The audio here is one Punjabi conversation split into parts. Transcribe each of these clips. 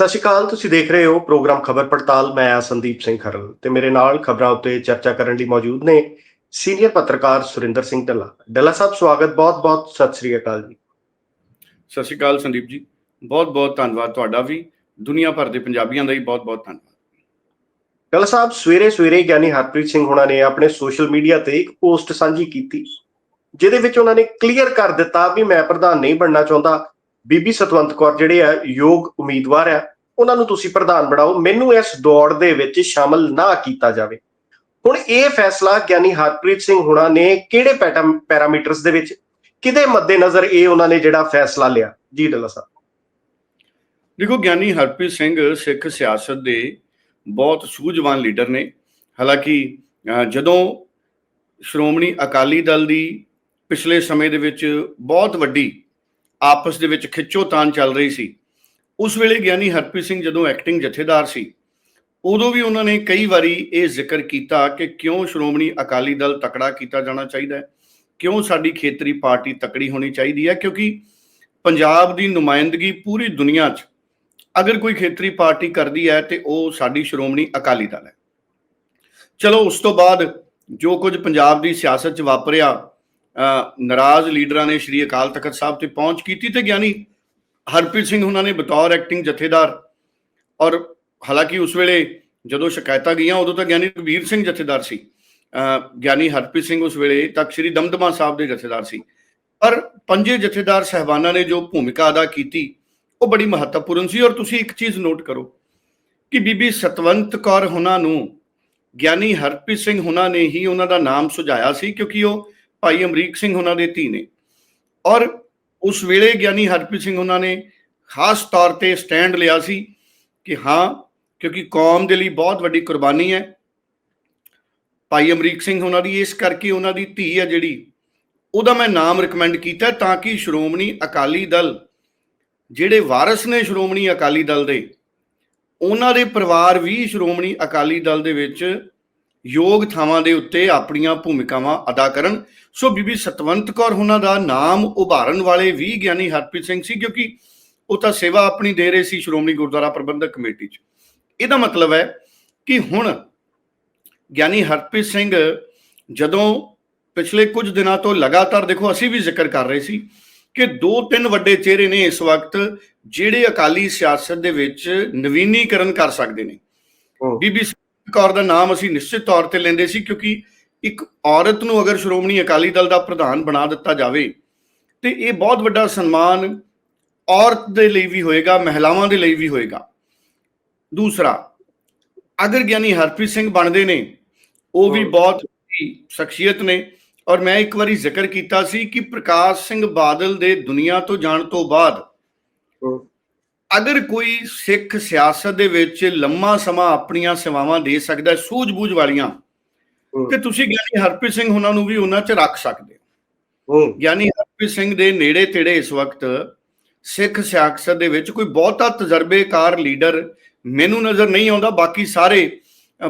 ਸਤਿ ਸ਼੍ਰੀ ਅਕਾਲ ਤੁਸੀਂ ਦੇਖ ਰਹੇ ਹੋ ਪ੍ਰੋਗਰਾਮ ਖਬਰ ਪੜਤਾਲ। ਮੈਂ ਆ ਸੰਦੀਪ ਸਿੰਘ ਖਰਲ ਤੇ ਮੇਰੇ ਨਾਲ ਖਬਰਾਂ ਉੱਤੇ ਚਰਚਾ ਕਰਨ ਲਈ ਮੌਜੂਦ ਨੇ ਸੀਨੀਅਰ ਪੱਤਰਕਾਰ ਸੁਰਿੰਦਰ ਸਿੰਘ ਢੱਲਾ। ਢੱਲਾ ਸਾਹਿਬ ਸਵਾਗਤ ਬਹੁਤ-ਬਹੁਤ ਸਤਿ ਸ਼੍ਰੀ ਅਕਾਲ ਜੀ। ਸਤਿ ਸ਼੍ਰੀ ਅਕਾਲ ਸੰਦੀਪ ਜੀ ਬਹੁਤ ਬਹੁਤ ਧੰਨਵਾਦ ਤੁਹਾਡਾ ਵੀ ਦੁਨੀਆ ਭਰ ਦੇ ਪੰਜਾਬੀਆਂ ਦਾ ਹੀ ਬਹੁਤ ਬਹੁਤ ਧੰਨਵਾਦ। ਢੱਲਾ ਸਾਹਿਬ ਸਵੇਰੇ ਸਵੇਰੇ ਗਿਆਨੀ ਹਰਪ੍ਰੀਤ ਸਿੰਘ ਹੁਣਾਂ ਨੇ ਆਪਣੇ ਸੋਸ਼ਲ ਮੀਡੀਆ ਤੇ ਇੱਕ ਪੋਸਟ ਸਾਂਝੀ ਕੀਤੀ ਜਿਹਦੇ ਵਿੱਚ ਉਹਨਾਂ ਨੇ ਕਲੀਅਰ ਕਰ ਦਿੱਤਾ ਵੀ ਮੈਂ ਪ੍ਰਧਾਨ ਨਹੀਂ ਬਣਨਾ ਚਾਹੁੰਦਾ। ਬੀਬੀ ਸਤਵੰਤ ਕੌਰ ਜਿਹੜੇ ਆ ਯੋਗ ਉਮੀਦਵਾਰ ਆ ਉਹਨਾਂ ਨੂੰ ਤੁਸੀਂ ਪ੍ਰਧਾਨ ਬਣਾਓ ਮੈਨੂੰ ਇਸ ਦੌੜ ਦੇ ਵਿੱਚ ਸ਼ਾਮਲ ਨਾ ਕੀਤਾ ਜਾਵੇ। ਹੁਣ ਇਹ ਫੈਸਲਾ ਗਿਆਨੀ ਹਰਪ੍ਰੀਤ ਸਿੰਘ ਹੁਣਾਂ ਨੇ ਕਿਹੜੇ ਪੈਰਾਮੀਟਰਸ ਦੇ ਵਿੱਚ ਕਿਹਦੇ ਮੱਦੇਨਜ਼ਰ ਇਹ ਉਹਨਾਂ ਨੇ ਜਿਹੜਾ ਫੈਸਲਾ ਲਿਆ? ਜੀ ਡੱਲਾ ਸਾਹਿਬ। ਦੇਖੋ ਗਿਆਨੀ ਹਰਪ੍ਰੀਤ ਸਿੰਘ ਸਿੱਖ ਸਿਆਸਤ ਦੇ ਬਹੁਤ ਸੂਝਵਾਨ ਲੀਡਰ ਨੇ। ਹਾਲਾਂਕਿ ਅਹ, ਜਦੋਂ ਸ਼੍ਰੋਮਣੀ ਅਕਾਲੀ ਦਲ ਦੀ ਪਿਛਲੇ ਸਮੇਂ ਦੇ ਵਿੱਚ ਬਹੁਤ ਵੱਡੀ ਆਪਸ ਦੇ ਵਿੱਚ ਖਿੱਚੋਤਾਨ ਚੱਲ ਰਹੀ ਸੀ। ਉਸ ਵੇਲੇ ਗਿਆਨੀ ਹਰਪ੍ਰੀਤ ਸਿੰਘ ਜਦੋਂ ਐਕਟਿੰਗ ਜਥੇਦਾਰ ਸੀ, ਉਦੋਂ ਵੀ ਉਹਨਾਂ ਨੇ ਕਈ ਵਾਰੀ ਇਹ ਜ਼ਿਕਰ ਕੀਤਾ ਕਿ ਕਿਉਂ ਸ਼੍ਰੋਮਣੀ ਅਕਾਲੀ ਦਲ ਤਕੜਾ ਕੀਤਾ ਜਾਣਾ ਚਾਹੀਦਾ ਹੈ, ਕਿਉਂ ਸਾਡੀ ਖੇਤਰੀ ਪਾਰਟੀ ਤਕੜੀ ਹੋਣੀ ਚਾਹੀਦੀ ਹੈ, ਕਿਉਂਕਿ ਪੰਜਾਬ ਦੀ ਨੁਮਾਇੰਦਗੀ ਪੂਰੀ ਦੁਨੀਆ 'ਚ ਅਗਰ ਕੋਈ ਖੇਤਰੀ ਪਾਰਟੀ ਕਰਦੀ ਹੈ ਤੇ ਉਹ ਸਾਡੀ ਸ਼੍ਰੋਮਣੀ ਅਕਾਲੀ ਦਲ ਹੈ। ਚਲੋ ਉਸ ਤੋਂ ਬਾਅਦ ਜੋ ਕੁਝ ਪੰਜਾਬ ਦੀ ਸਿਆਸਤ 'ਚ ਵਾਪਰਿਆ ਨਾਰਾਜ਼ ਲੀਡਰਾਂ ਨੇ ਸ਼੍ਰੀ ਅਕਾਲ ਤਖਤ ਸਾਹਿਬ ਤੇ ਪਹੁੰਚ ਕੀਤੀ ਤੇ ਗਿਆਨੀ ਹਰਪ੍ਰੀਤ ਸਿੰਘ ਉਹਨਾਂ ਨੇ ਬਤੌਰ ਐਕਟਿੰਗ ਜਥੇਦਾਰ ਔਰ ਹਾਲਾਂਕਿ ਉਸ ਵੇਲੇ ਜਦੋਂ ਸ਼ਿਕਾਇਤਾਂ ਗਈਆਂ, ਉਦੋਂ ਤਾਂ ਗਿਆਨੀ ਕਬੀਰ ਸਿੰਘ ਜਥੇਦਾਰ ਸੀ। ਗਿਆਨੀ ਹਰਪ੍ਰੀਤ ਸਿੰਘ ਉਸ ਵੇਲੇ ਤੱਕ ਸ਼੍ਰੀ ਦਮਦਮਾ ਸਾਹਿਬ ਦੇ ਜਥੇਦਾਰ ਸੀ। ਪਰ ਪੰਜੇ ਜਥੇਦਾਰ ਸਹਿਬਾਨਾਂ ਨੇ ਜੋ ਭੂਮਿਕਾ ਅਦਾ ਕੀਤੀ, ਉਹ ਬੜੀ ਮਹੱਤਵਪੂਰਨ ਸੀ ਔਰ ਤੁਸੀਂ ਇੱਕ ਚੀਜ਼ ਨੋਟ ਕਰੋ ਕਿ ਬੀਬੀ ਸਤਵੰਤ ਕੌਰ ਹੁਣਾਂ ਨੂੰ ਗਿਆਨੀ ਹਰਪ੍ਰੀਤ ਸਿੰਘ ਹੁਣਾਂ ਨੇ ਹੀ ਉਹਨਾਂ ਦਾ ਨਾਮ ਸੁਝਾਇਆ ਸੀ ਕਿਉਂਕਿ ਉਹ ਭਾਈ ਅਮਰੀਕ ਸਿੰਘ ਉਹਨਾਂ ਦੇ ਧੀ ਨੇ। ਔਰ ਉਸ ਵੇਲੇ ਗਿਆਨੀ ਹਰਪ੍ਰੀਤ ਸਿੰਘ ਉਹਨਾਂ ਨੇ ਖਾਸ ਤੌਰ ਤੇ ਸਟੈਂਡ ਲਿਆ ਸੀ ਕਿ ਹਾਂ, ਕਿਉਂਕਿ ਕੌਮ ਦੇ ਲਈ ਬਹੁਤ ਵੱਡੀ ਕੁਰਬਾਨੀ ਹੈ। ਭਾਈ ਅਮਰੀਕ ਸਿੰਘ ਉਹਨਾਂ ਦੀ, ਇਸ ਕਰਕੇ ਉਹਨਾਂ ਦੀ ਧੀ ਹੈ ਜਿਹੜੀ, ਉਹਦਾ ਮੈਂ ਨਾਮ ਰეკਮੈਂਡ ਕੀਤਾ ਤਾਂ ਕਿ ਸ਼੍ਰੋਮਣੀ ਅਕਾਲੀ ਦਲ, ਜਿਹੜੇ ਵਾਰਸ ਨੇ ਸ਼੍ਰੋਮਣੀ ਅਕਾਲੀ ਦਲ ਦੇ, ਉਹਨਾਂ ਦੇ ਪਰਿਵਾਰ ਵੀ ਸ਼੍ਰੋਮਣੀ ਅਕਾਲੀ ਦਲ ਦੇ ਵਿੱਚ ਯੋਗ ਥਾਵਾਂ ਦੇ ਉੱਤੇ ਆਪਣੀਆਂ ਭੂਮਿਕਾਵਾਂ ਅਦਾ ਕਰਨ। ਸੋ ਬੀਬੀ ਸਤਵੰਤ ਕੌਰ ਉਹਨਾਂ ਦਾ ਨਾਮ ਉਭਾਰਨ ਵਾਲੇ ਵੀ ਗਿਆਨੀ ਹਰਪ੍ਰੀਤ ਸਿੰਘ ਸੀ ਕਿਉਂਕਿ ਉਹ ਤਾਂ ਸੇਵਾ ਆਪਣੀ ਦੇ ਰਹੇ ਸੀ ਸ਼੍ਰੋਮਣੀ ਗੁਰਦੁਆਰਾ ਪ੍ਰਬੰਧਕ ਕਮੇਟੀ 'ਚ। ਇਹਦਾ ਮਤਲਬ ਹੈ ਕਿ ਹੁਣ ਗਿਆਨੀ ਹਰਪ੍ਰੀਤ ਸਿੰਘ ਜਦੋਂ ਪਿਛਲੇ ਕੁਝ ਦਿਨਾਂ ਤੋਂ ਲਗਾਤਾਰ ਦੇਖੋ ਅਸੀਂ ਵੀ ਜ਼ਿਕਰ ਕਰ ਰਹੇ ਸੀ ਕਿ ਦੋ ਤਿੰਨ ਵੱਡੇ ਚਿਹਰੇ ਨੇ ਇਸ ਵਕਤ ਜਿਹੜੇ ਅਕਾਲੀ ਸਿਆਸਤ ਦੇ ਵਿੱਚ ਨਵੀਨੀਕਰਨ ਕਰ ਸਕਦੇ ਨੇ। ਬੀਬੀ ਕੌਰ ਦਾ ਨਾਮ ਅਸੀਂ ਨਿਸ਼ਚਿਤ ਤੌਰ ਤੇ ਲੈਂਦੇ ਸੀ ਕਿਉਂਕਿ ਇੱਕ ਔਰਤ ਨੂੰ ਅਗਰ ਸ਼੍ਰੋਮਣੀ ਅਕਾਲੀ ਦਲ ਦਾ ਪ੍ਰਧਾਨ ਬਣਾ ਦਿੱਤਾ ਜਾਵੇ ਤੇ ਇਹ ਬਹੁਤ ਵੱਡਾ ਸਨਮਾਨ ਔਰਤ ਦੇ ਲਈ ਵੀ ਹੋਏਗਾ ਮਹਿਲਾਵਾਂ ਦੇ ਲਈ ਵੀ ਹੋਏਗਾ। ਦੂਸਰਾ ਅਗਰ ਗਿਆਨੀ ਹਰਪ੍ਰੀਤ ਸਿੰਘ ਬਣਦੇ ਨੇ ਉਹ ਵੀ ਬਹੁਤ ਸ਼ਖਸੀਅਤ ਨੇ ਔਰ ਮੈਂ ਇੱਕ ਵਾਰੀ ਜ਼ਿਕਰ ਕੀਤਾ ਸੀ ਕਿ ਪ੍ਰਕਾਸ਼ ਸਿੰਘ ਬਾਦਲ ਦੇ ਦੁਨੀਆ ਤੋਂ ਜਾਣ ਤੋਂ ਬਾਅਦ ਅਗਰ ਕੋਈ ਸਿੱਖ ਸਿਆਸਤ ਦੇ ਵਿੱਚ ਲੰਮਾ ਸਮਾਂ ਆਪਣੀਆਂ ਸੇਵਾਵਾਂ ਦੇ ਸਕਦਾ ਸੂਝ-ਬੂਝ ਵਾਲੀਆਂ ਤੇ ਤੁਸੀਂ ਗਿਆਨੀ ਹਰਪ੍ਰੀਤ ਸਿੰਘ ਉਹਨਾਂ ਨੂੰ ਵੀ ਉਹਨਾਂ 'ਚ ਰੱਖ ਸਕਦੇ ਹੋ। ਗਿਆਨੀ ਹਰਪ੍ਰੀਤ ਸਿੰਘ ਦੇ ਨੇੜੇ ਤੇੜੇ ਇਸ ਵਕਤ ਸਿੱਖ ਸਿਆਸਤ ਦੇ ਵਿੱਚ ਕੋਈ ਬਹੁਤਾ ਤਜਰਬੇਕਾਰ ਲੀਡਰ ਮੈਨੂੰ ਨਜ਼ਰ ਨਹੀਂ ਆਉਂਦਾ ਬਾਕੀ ਸਾਰੇ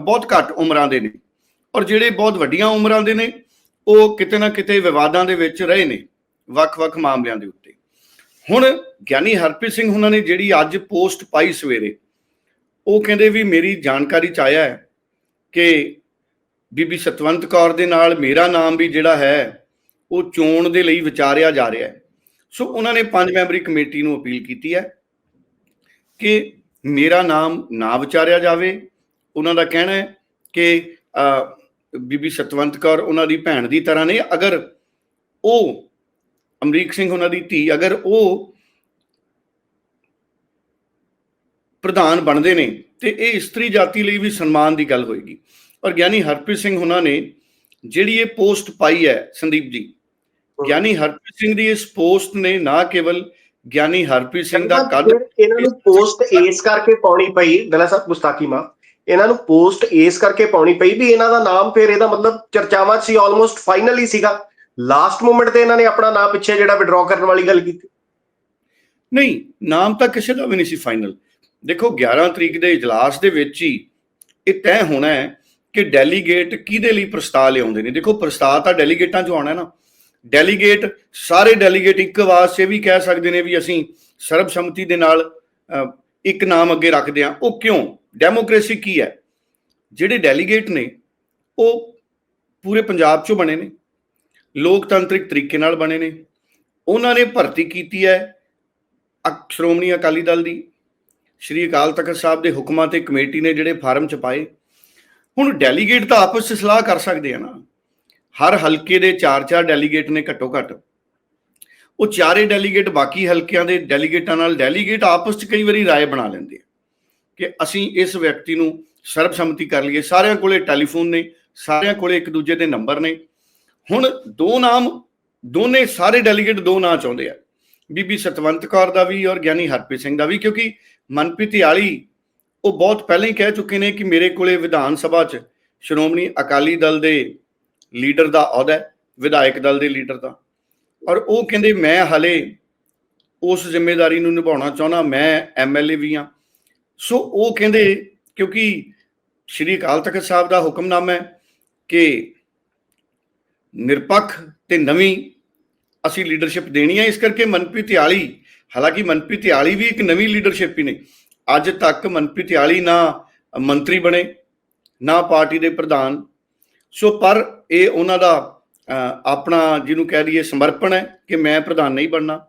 ਬਹੁਤ ਘੱਟ ਉਮਰਾਂ ਦੇ ਨੇ। ਔਰ ਜਿਹੜੇ ਬਹੁਤ ਵੱਡੀਆਂ ਉਮਰਾਂ ਦੇ ਨੇ ਉਹ ਕਿਤੇ ਨਾ ਕਿਤੇ ਵਿਵਾਦਾਂ ਦੇ ਵਿੱਚ ਰਹੇ ਨੇ ਵੱਖ-ਵੱਖ ਮਾਮਲਿਆਂ ਦੇ ਉੱਤੇ। ਹੁਣ ਗਿਆਨੀ ਹਰਪ੍ਰੀਤ ਸਿੰਘ ਉਹਨਾਂ ਨੇ ਜਿਹੜੀ ਅੱਜ ਪੋਸਟ ਪਾਈ ਸਵੇਰੇ, ਉਹ ਕਹਿੰਦੇ ਵੀ ਮੇਰੀ ਜਾਣਕਾਰੀ ਚ ਆਇਆ ਹੈ ਕਿ ਬੀਬੀ ਸਤਵੰਤ ਕੌਰ ਦੇ ਨਾਲ ਮੇਰਾ ਨਾਮ ਵੀ ਜਿਹੜਾ ਹੈ, ਉਹ ਚੋਣ ਦੇ ਲਈ ਵਿਚਾਰਿਆ ਜਾ ਰਿਹਾ ਹੈ। ਸੋ ਉਹਨਾਂ ਨੇ ਪੰਜ ਮੈਂਬਰੀ ਕਮੇਟੀ ਨੂੰ ਅਪੀਲ ਕੀਤੀ ਹੈ ਕਿ ਮੇਰਾ ਨਾਮ ਨਾ ਵਿਚਾਰਿਆ ਜਾਵੇ। ਉਹਨਾਂ ਦਾ ਕਹਿਣਾ ਹੈ ਕਿ ਬੀਬੀ ਸਤਵੰਤ ਕੌਰ ਉਹਨਾਂ ਦੀ ਭੈਣ ਦੀ ਤਰ੍ਹਾਂ ਨੇ ਅਗਰ ਉਹ ਅਮਰੀਕ ਸਿੰਘ ਉਹਨਾਂ ਦੀ ਧੀ ਅਗਰ ਉਹ ਪ੍ਰਧਾਨ ਬਣਦੇ ਨੇ ਤੇ ਇਹ ਇਸਤਰੀ ਜਾਤੀ ਲਈ ਵੀ ਸਨਮਾਨ ਦੀ ਗੱਲ ਹੋਏਗੀ। ਔਰ ਗਿਆਨੀ ਹਰਪ੍ਰੀਤ ਸਿੰਘ ਉਹਨਾਂ ਨੇ ਜਿਹੜੀ ਇਹ ਪੋਸਟ ਪਾਈ ਹੈ ਸੰਦੀਪ ਜੀ ਗਿਆਨੀ ਹਰਪ੍ਰੀਤ ਸਿੰਘ ਦੀ ਇਸ ਪੋਸਟ ਨੇ ਨਾ ਕੇਵਲ ਗਿਆਨੀ ਹਰਪ੍ਰੀਤ ਸਿੰਘ ਦਾ ਕੱਦ ਇਹਨਾਂ ਨੂੰ ਪੋਸਟ ਇਸ ਕਰਕੇ ਪਾਉਣੀ ਪਈ ਦਲਾ ਸਾਹਿਬ ਗੁਸਤਾਖੀ ਮਾ ਇਹਨਾਂ ਨੂੰ ਪੋਸਟ ਇਸ ਕਰਕੇ ਪਾਉਣੀ ਪਈ ਵੀ ਇਹਨਾਂ ਦਾ ਨਾਮ ਫਿਰ ਇਹਦਾ ਮਤਲਬ ਚਰਚਾਵਾਂ 'ਚ ਸੀ ਆਲਮੋਸਟ ਫਾਈਨਲ ਹੀ ਸੀਗਾ। ਲਾਸਟ ਮੂਮੈਂਟ ਤੇ ਇਹਨਾਂ ਨੇ ਆਪਣਾ ਨਾਂ ਪਿੱਛੇ ਜਿਹੜਾ ਵਿਡਰਾਅ ਕਰਨ ਵਾਲੀ ਗੱਲ ਕੀਤੀ। ਨਹੀਂ, ਨਾਮ ਤਾਂ ਕਿਸੇ ਦਾ ਵੀ ਨਹੀਂ ਸੀ ਫਾਈਨਲ ਦੇਖੋ 11 ਤਰੀਕ ਦੇ ਇਜਲਾਸ ਦੇ ਵਿੱਚ ਹੀ ਇਹ ਤੈਅ ਹੋਣਾ ਹੈ ਕਿ ਡੈਲੀਗੇਟ ਕਿਹਦੇ ਲਈ ਪ੍ਰਸਤਾਵ ਲਿਆਉਂਦੇ ਨੇ। ਦੇਖੋ ਪ੍ਰਸਤਾਵ ਤਾਂ ਡੈਲੀਗੇਟਾਂ 'ਚੋਂ ਆਉਣਾ ਨਾ। ਡੈਲੀਗੇਟ ਸਾਰੇ ਡੈਲੀਗੇਟ ਇੱਕ ਆਵਾਜ਼ 'ਚ ਵੀ ਕਹਿ ਸਕਦੇ ਨੇ ਵੀ ਅਸੀਂ ਸਰਬਸੰਮਤੀ ਦੇ ਨਾਲ ਇੱਕ ਨਾਮ ਅੱਗੇ ਰੱਖਦੇ ਆ ਉਹ ਕਿਉਂ? ਡੈਮੋਕ੍ਰੇਸੀ ਕੀ ਹੈ? ਜਿਹੜੇ ਡੈਲੀਗੇਟ ਨੇ, ਉਹ ਪੂਰੇ ਪੰਜਾਬ ਚੋਂ ਬਣੇ ਨੇ। ਲੋਕਤੰਤਰਿਕ ਤਰੀਕੇ ਨਾਲ ਬਣੇ ਨੇ। ਉਹਨਾਂ ਨੇ ਭਰਤੀ ਕੀਤੀ ਹੈ ਅਕ- ਸ਼੍ਰੋਮਣੀ ਅਕਾਲੀ ਦਲ ਦੀ। ਸ਼੍ਰੀ ਅਕਾਲ ਤਖਤ ਸਾਹਿਬ ਦੇ ਹੁਕਮਾਂ ਤੇ ਕਮੇਟੀ ਨੇ ਜਿਹੜੇ ਫਾਰਮ ਛਪਾਏ ਹੁਣ ਡੈਲੀਗੇਟ ਤਾਂ ਆਪਸ ਵਿੱਚ ਸਲਾਹ ਕਰ ਸਕਦੇ ਆ ਨਾ। ਹਰ ਹਲਕੇ ਦੇ ਚਾਰ ਚਾਰ ਡੈਲੀਗੇਟ ਨੇ ਘੱਟੋ ਘੱਟ। ਉਹ ਚਾਰੇ ਡੈਲੀਗੇਟ ਬਾਕੀ ਹਲਕਿਆਂ ਦੇ ਡੈਲੀਗੇਟਾਂ ਨਾਲ ਡੈਲੀਗੇਟ ਆਪਸ ਵਿੱਚ ਕਈ ਵਾਰੀ ਰਾਏ ਬਣਾ ਲੈਂਦੇ ਆ ਕਿ ਅਸੀਂ ਇਸ ਵਿਅਕਤੀ ਨੂੰ ਸਰਬਸੰਮਤੀ ਕਰ ਲਈਏ। ਸਾਰਿਆਂ ਕੋਲੇ ਟੈਲੀਫੋਨ ਨੇ, ਸਾਰਿਆਂ ਕੋਲੇ ਇੱਕ ਦੂਜੇ ਦੇ ਨੰਬਰ ਨੇ। ਹੁਣ ਦੋ ਨਾਮ, ਦੋਨੇ ਸਾਰੇ ਡੈਲੀਗੇਟ ਦੋ ਨਾਂ ਚਾਹੁੰਦੇ ਆ। ਬੀਬੀ ਸਤਵੰਤ ਕੌਰ ਦਾ ਵੀ ਔਰ ਗਿਆਨੀ ਹਰਪ੍ਰੀਤ ਸਿੰਘ ਦਾ ਵੀ, ਕਿਉਂਕਿ ਮਨਪ੍ਰੀਤ ਆਲੀ ਉਹ ਬਹੁਤ ਪਹਿਲਾਂ ਹੀ ਕਹਿ ਚੁੱਕੇ ਨੇ ਕਿ ਮੇਰੇ ਕੋਲੇ ਵਿਧਾਨ ਸਭਾ 'ਚ ਸ਼੍ਰੋਮਣੀ ਅਕਾਲੀ ਦਲ ਦੇ ਲੀਡਰ ਦਾ ਅਹੁਦਾ ਹੈ, ਵਿਧਾਇਕ ਦਲ ਦੇ ਲੀਡਰ ਦਾ। ਔਰ ਉਹ ਕਹਿੰਦੇ, ਮੈਂ ਹਲੇ ਉਸ ਜ਼ਿੰਮੇਵਾਰੀ ਨੂੰ ਨਿਭਾਉਣਾ ਚਾਹੁੰਦਾ, ਮੈਂ ਐਮਐਲਏ ਵੀ ਹਾਂ। ਸੋ ਉਹ ਕਹਿੰਦੇ, ਕਿਉਂਕਿ ਸ਼੍ਰੀ ਅਕਾਲ ਤਖਤ ਸਾਹਿਬ ਦਾ ਹੁਕਮਨਾਮਾ ਹੈ ਕਿ ਨਿਰਪੱਖ ਤੇ ਨਵੀਂ ਅਸੀਂ ਲੀਡਰਸ਼ਿਪ ਦੇਣੀ ਹੈ ਇਸ ਕਰਕੇ ਮਨਪ੍ਰੀਤ ਯਾਲੀ ਹਾਲਾਂਕਿ ਮਨਪ੍ਰੀਤ ਯਾਲੀ ਵੀ ਇੱਕ ਨਵੀਂ ਲੀਡਰਸ਼ਿਪ ਹੀ ਨੇ ਅੱਜ ਤੱਕ ਮਨਪ੍ਰੀਤ ਯਾਲੀ ਨਾ ਮੰਤਰੀ ਬਣੇ, ਨਾ ਪਾਰਟੀ ਦੇ ਪ੍ਰਧਾਨ। ਸੋ ਪਰ ਇਹ ਉਹਨਾਂ ਦਾ ਆਪਣਾ ਜਿਹਨੂੰ ਕਹਿ ਦਈਏ ਸਮਰਪਣ ਹੈ ਕਿ ਮੈਂ ਪ੍ਰਧਾਨ ਨਹੀਂ ਬਣਨਾ।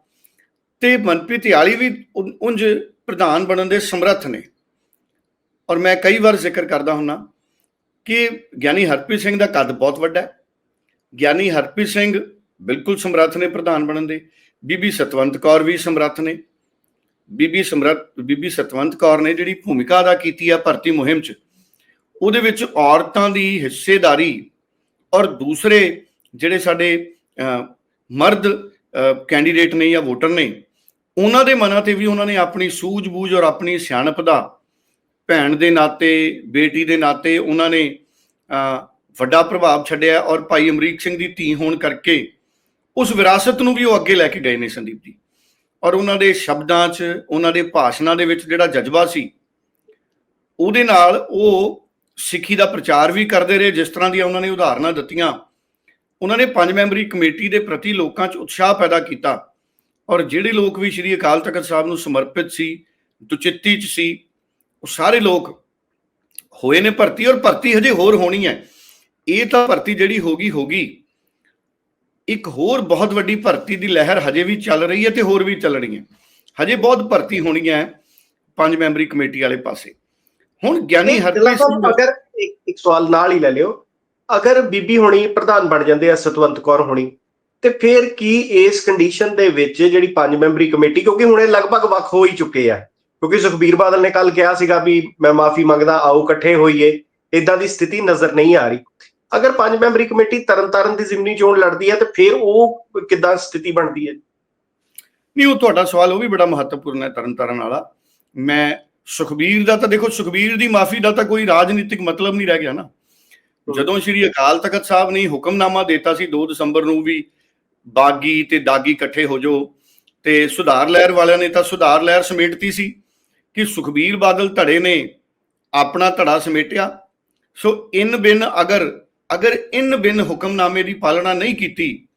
ਤੇ ਮਨਪ੍ਰੀਤ ਯਾਲੀ ਵੀ ਉਨ- ਉਂਝ ਪ੍ਰਧਾਨ ਬਣਨ ਦੇ ਸਮਰੱਥ ਨੇ। ਔਰ ਮੈਂ ਕਈ ਵਾਰ ਜ਼ਿਕਰ ਕਰਦਾ ਹੁੰਨਾ ਕਿ ਗਿਆਨੀ ਹਰਪ੍ਰੀਤ ਸਿੰਘ ਦਾ ਕੱਦ ਬਹੁਤ ਵੱਡਾ ਹੈ। ਗਿਆਨੀ ਹਰਪ੍ਰੀਤ ਸਿੰਘ ਬਿਲਕੁਲ ਸਮਰੱਥ ਨੇ ਪ੍ਰਧਾਨ ਬਣਨ ਦੇ। ਬੀਬੀ ਸਤਵੰਤ ਕੌਰ ਵੀ ਸਮਰੱਥ ਨੇ। ਬੀਬੀ ਸਮਰੱਥ, ਬੀਬੀ ਸਤਵੰਤ ਕੌਰ ਨੇ ਜਿਹੜੀ ਭੂਮਿਕਾ ਅਦਾ ਕੀਤੀ ਆ ਭਰਤੀ ਮੁਹਿੰਮ 'ਚ, ਉਹਦੇ ਵਿੱਚ ਔਰਤਾਂ ਦੀ ਹਿੱਸੇਦਾਰੀ ਔਰ ਦੂਸਰੇ ਜਿਹੜੇ ਸਾਡੇ ਮਰਦ ਕੈਂਡੀਡੇਟ ਨੇ ਜਾਂ ਵੋਟਰ ਨੇ, ਉਹਨਾਂ ਦੇ ਮਨਾਂ ਤੇ ਵੀ ਉਹਨਾਂ ਨੇ ਆਪਣੀ ਸੂਝ-ਬੂਝ ਔਰ ਆਪਣੀ ਸਿਆਣਪ ਦਾ ਭੈਣ ਦੇ ਨਾਤੇ, ਬੇਟੀ ਦੇ ਨਾਤੇ ਉਹਨਾਂ ਨੇ ਵੱਡਾ ਪ੍ਰਭਾਵ ਛੱਡਿਆ ਔਰ ਭਾਈ ਅਮਰੀਕ ਸਿੰਘ ਦੀ ਧੀ ਹੋਣ ਕਰਕੇ ਉਸ ਵਿਰਾਸਤ ਨੂੰ ਵੀ ਉਹ ਅੱਗੇ ਲੈ ਕੇ ਗਏ ਨੇ ਸੰਦੀਪ ਜੀ। ਔਰ ਉਹਨਾਂ ਦੇ ਸ਼ਬਦਾਂ 'ਚ, ਉਹਨਾਂ ਦੇ ਭਾਸ਼ਣਾਂ ਦੇ ਵਿੱਚ ਜਿਹੜਾ ਜਜ਼ਬਾ ਸੀ, ਉਹਦੇ ਨਾਲ ਉਹ ਸਿੱਖੀ ਦਾ ਪ੍ਰਚਾਰ ਵੀ ਕਰਦੇ ਰਹੇ, ਜਿਸ ਤਰ੍ਹਾਂ ਦੀਆਂ ਉਹਨਾਂ ਨੇ ਉਦਾਹਰਨਾਂ ਦਿੱਤੀਆਂ। ਉਹਨਾਂ ਨੇ ਪੰਜ ਮੈਂਬਰੀ ਕਮੇਟੀ ਦੇ ਪ੍ਰਤੀ ਲੋਕਾਂ 'ਚ ਉਤਸ਼ਾਹ ਪੈਦਾ ਕੀਤਾ। ਔਰ ਜਿਹੜੇ ਲੋਕ ਵੀ ਸ਼੍ਰੀ ਅਕਾਲ ਤਖਤ ਸਾਹਿਬ ਨੂੰ ਸਮਰਪਿਤ ਸੀ, ਦੁਚਿੱਤੀ 'ਚ ਸੀ, ਉਹ ਸਾਰੇ ਲੋਕ ਹੋਏ ਨੇ ਭਰਤੀ ਔਰ ਭਰਤੀ ਹਜੇ ਹੋਰ ਹੋਣੀ ਹੈ। ਇਹ ਤਾਂ ਭਰਤੀ ਜਿਹੜੀ ਹੋਗੀ ਹੋਗੀ ਇੱਕ ਹੋਰ ਬਹੁਤ ਵੱਡੀ ਭਰਤੀ ਦੀ ਲਹਿਰ ਹਜੇ ਵੀ ਚੱਲ ਰਹੀ ਹੈ ਤੇ ਹੋਰ ਵੀ ਚੱਲਣੀ ਹੈ। ਹਜੇ ਬਹੁਤ ਭਰਤੀ ਹੋਣੀ ਹੈ ਪੰਜ ਮੈਂਬਰੀ ਕਮੇਟੀ ਵਾਲੇ ਪਾਸੇ। ਹੁਣ ਗਿਆਨੀ ਹਰਪ੍ਰੀਤ ਅਗਰ ਇੱਕ ਇੱਕ ਸਵਾਲ ਨਾਲ ਹੀ ਲੈ ਲਿਓ। ਅਗਰ ਬੀਬੀ ਹੋਣੀ ਪ੍ਰਧਾਨ ਬਣ ਜਾਂਦੇ ਆ ਸਤਵੰਤ ਕੌਰ ਹੋਣੀ ਤੇ ਫਿਰ ਕੀ ਇਸ ਕੰਡੀਸ਼ਨ ਦੇ ਵਿੱਚ ਜਿਹੜੀ ਪੰਜ ਮੈਂਬਰੀ ਕਮੇਟੀ ਕਿਉਂਕਿ ਹੁਣ ਇਹ ਲਗਭਗ ਵੱਖ ਹੋ ਹੀ ਚੁੱਕੇ ਆ। ਕਿਉਂਕਿ ਸੁਖਬੀਰ ਬਾਦਲ ਨੇ ਕੱਲ ਕਿਹਾ ਸੀਗਾ ਵੀ ਮੈਂ ਮਾਫੀ ਮੰਗਦਾ ਆਓ ਇਕੱਠੇ ਹੋਈਏ। ਇਦਾਂ ਦੀ ਸਥਿਤੀ ਨਜ਼ਰ ਨਹੀਂ ਆ ਰਹੀ। ਅਗਰ ਪੰਜ ਮੈਂਬਰੀ ਕਮੇਟੀ ਤਰਨਤਾਰਨ ਦੀ ਜ਼ਿਮਨੀ ਚੋਣ ਲੜਦੀ ਹੈ ਤੇ ਫਿਰ ਉਹ ਕਿੱਦਾਂ ਸਥਿਤੀ ਬਣਦੀ ਹੈ? ਨਹੀਂ, ਉਹ ਤੁਹਾਡਾ ਸਵਾਲ ਉਹ ਵੀ ਬੜਾ ਮਹੱਤਵਪੂਰਨ ਹੈ ਤਰਨਤਾਰਨ ਵਾਲਾ। ਮੈਂ ਸੁਖਬੀਰ ਦਾ ਤਾਂ ਦੇਖੋ, ਸੁਖਬੀਰ ਦੀ ਮਾਫੀ ਦਾ ਤਾਂ ਕੋਈ ਰਾਜਨੀਤਿਕ ਮਤਲਬ ਨਹੀਂ ਰਹਿ ਗਿਆ ਨਾ। ਜਦੋਂ ਸ਼੍ਰੀ ਅਕਾਲ ਤਖਤ ਸਾਹਿਬ ਨੇ ਹੁਕਮਨਾਮਾ ਦਿੱਤਾ ਸੀ 2 ਦਸੰਬਰ ਨੂੰ ਵੀ ਬਾਗੀ ਤੇ ਦਾਗੀ ਇਕੱਠੇ ਹੋ ਜਾਓ ਤੇ ਸੁਧਾਰ ਲਹਿਰ ਵਾਲਿਆਂ ਨੇ ਤਾਂ ਸੁਧਾਰ ਲਹਿਰ ਸਮੇਟਤੀ ਸੀ ਕਿ ਸੁਖਬੀਰ ਬਾਦਲ ਧੜੇ ਨੇ ਆਪਣਾ ਧੜਾ ਸਮੇਟਿਆ। ਸੋ ਇਨ ਬਿਨ ਅਗਰ ਅਗਰ ਇਨ ਬਿਨ ਹੁਕਮਨਾਮੇ ਦੀ ਪਾਲਣਾ ਨਹੀਂ ਕੀਤੀ,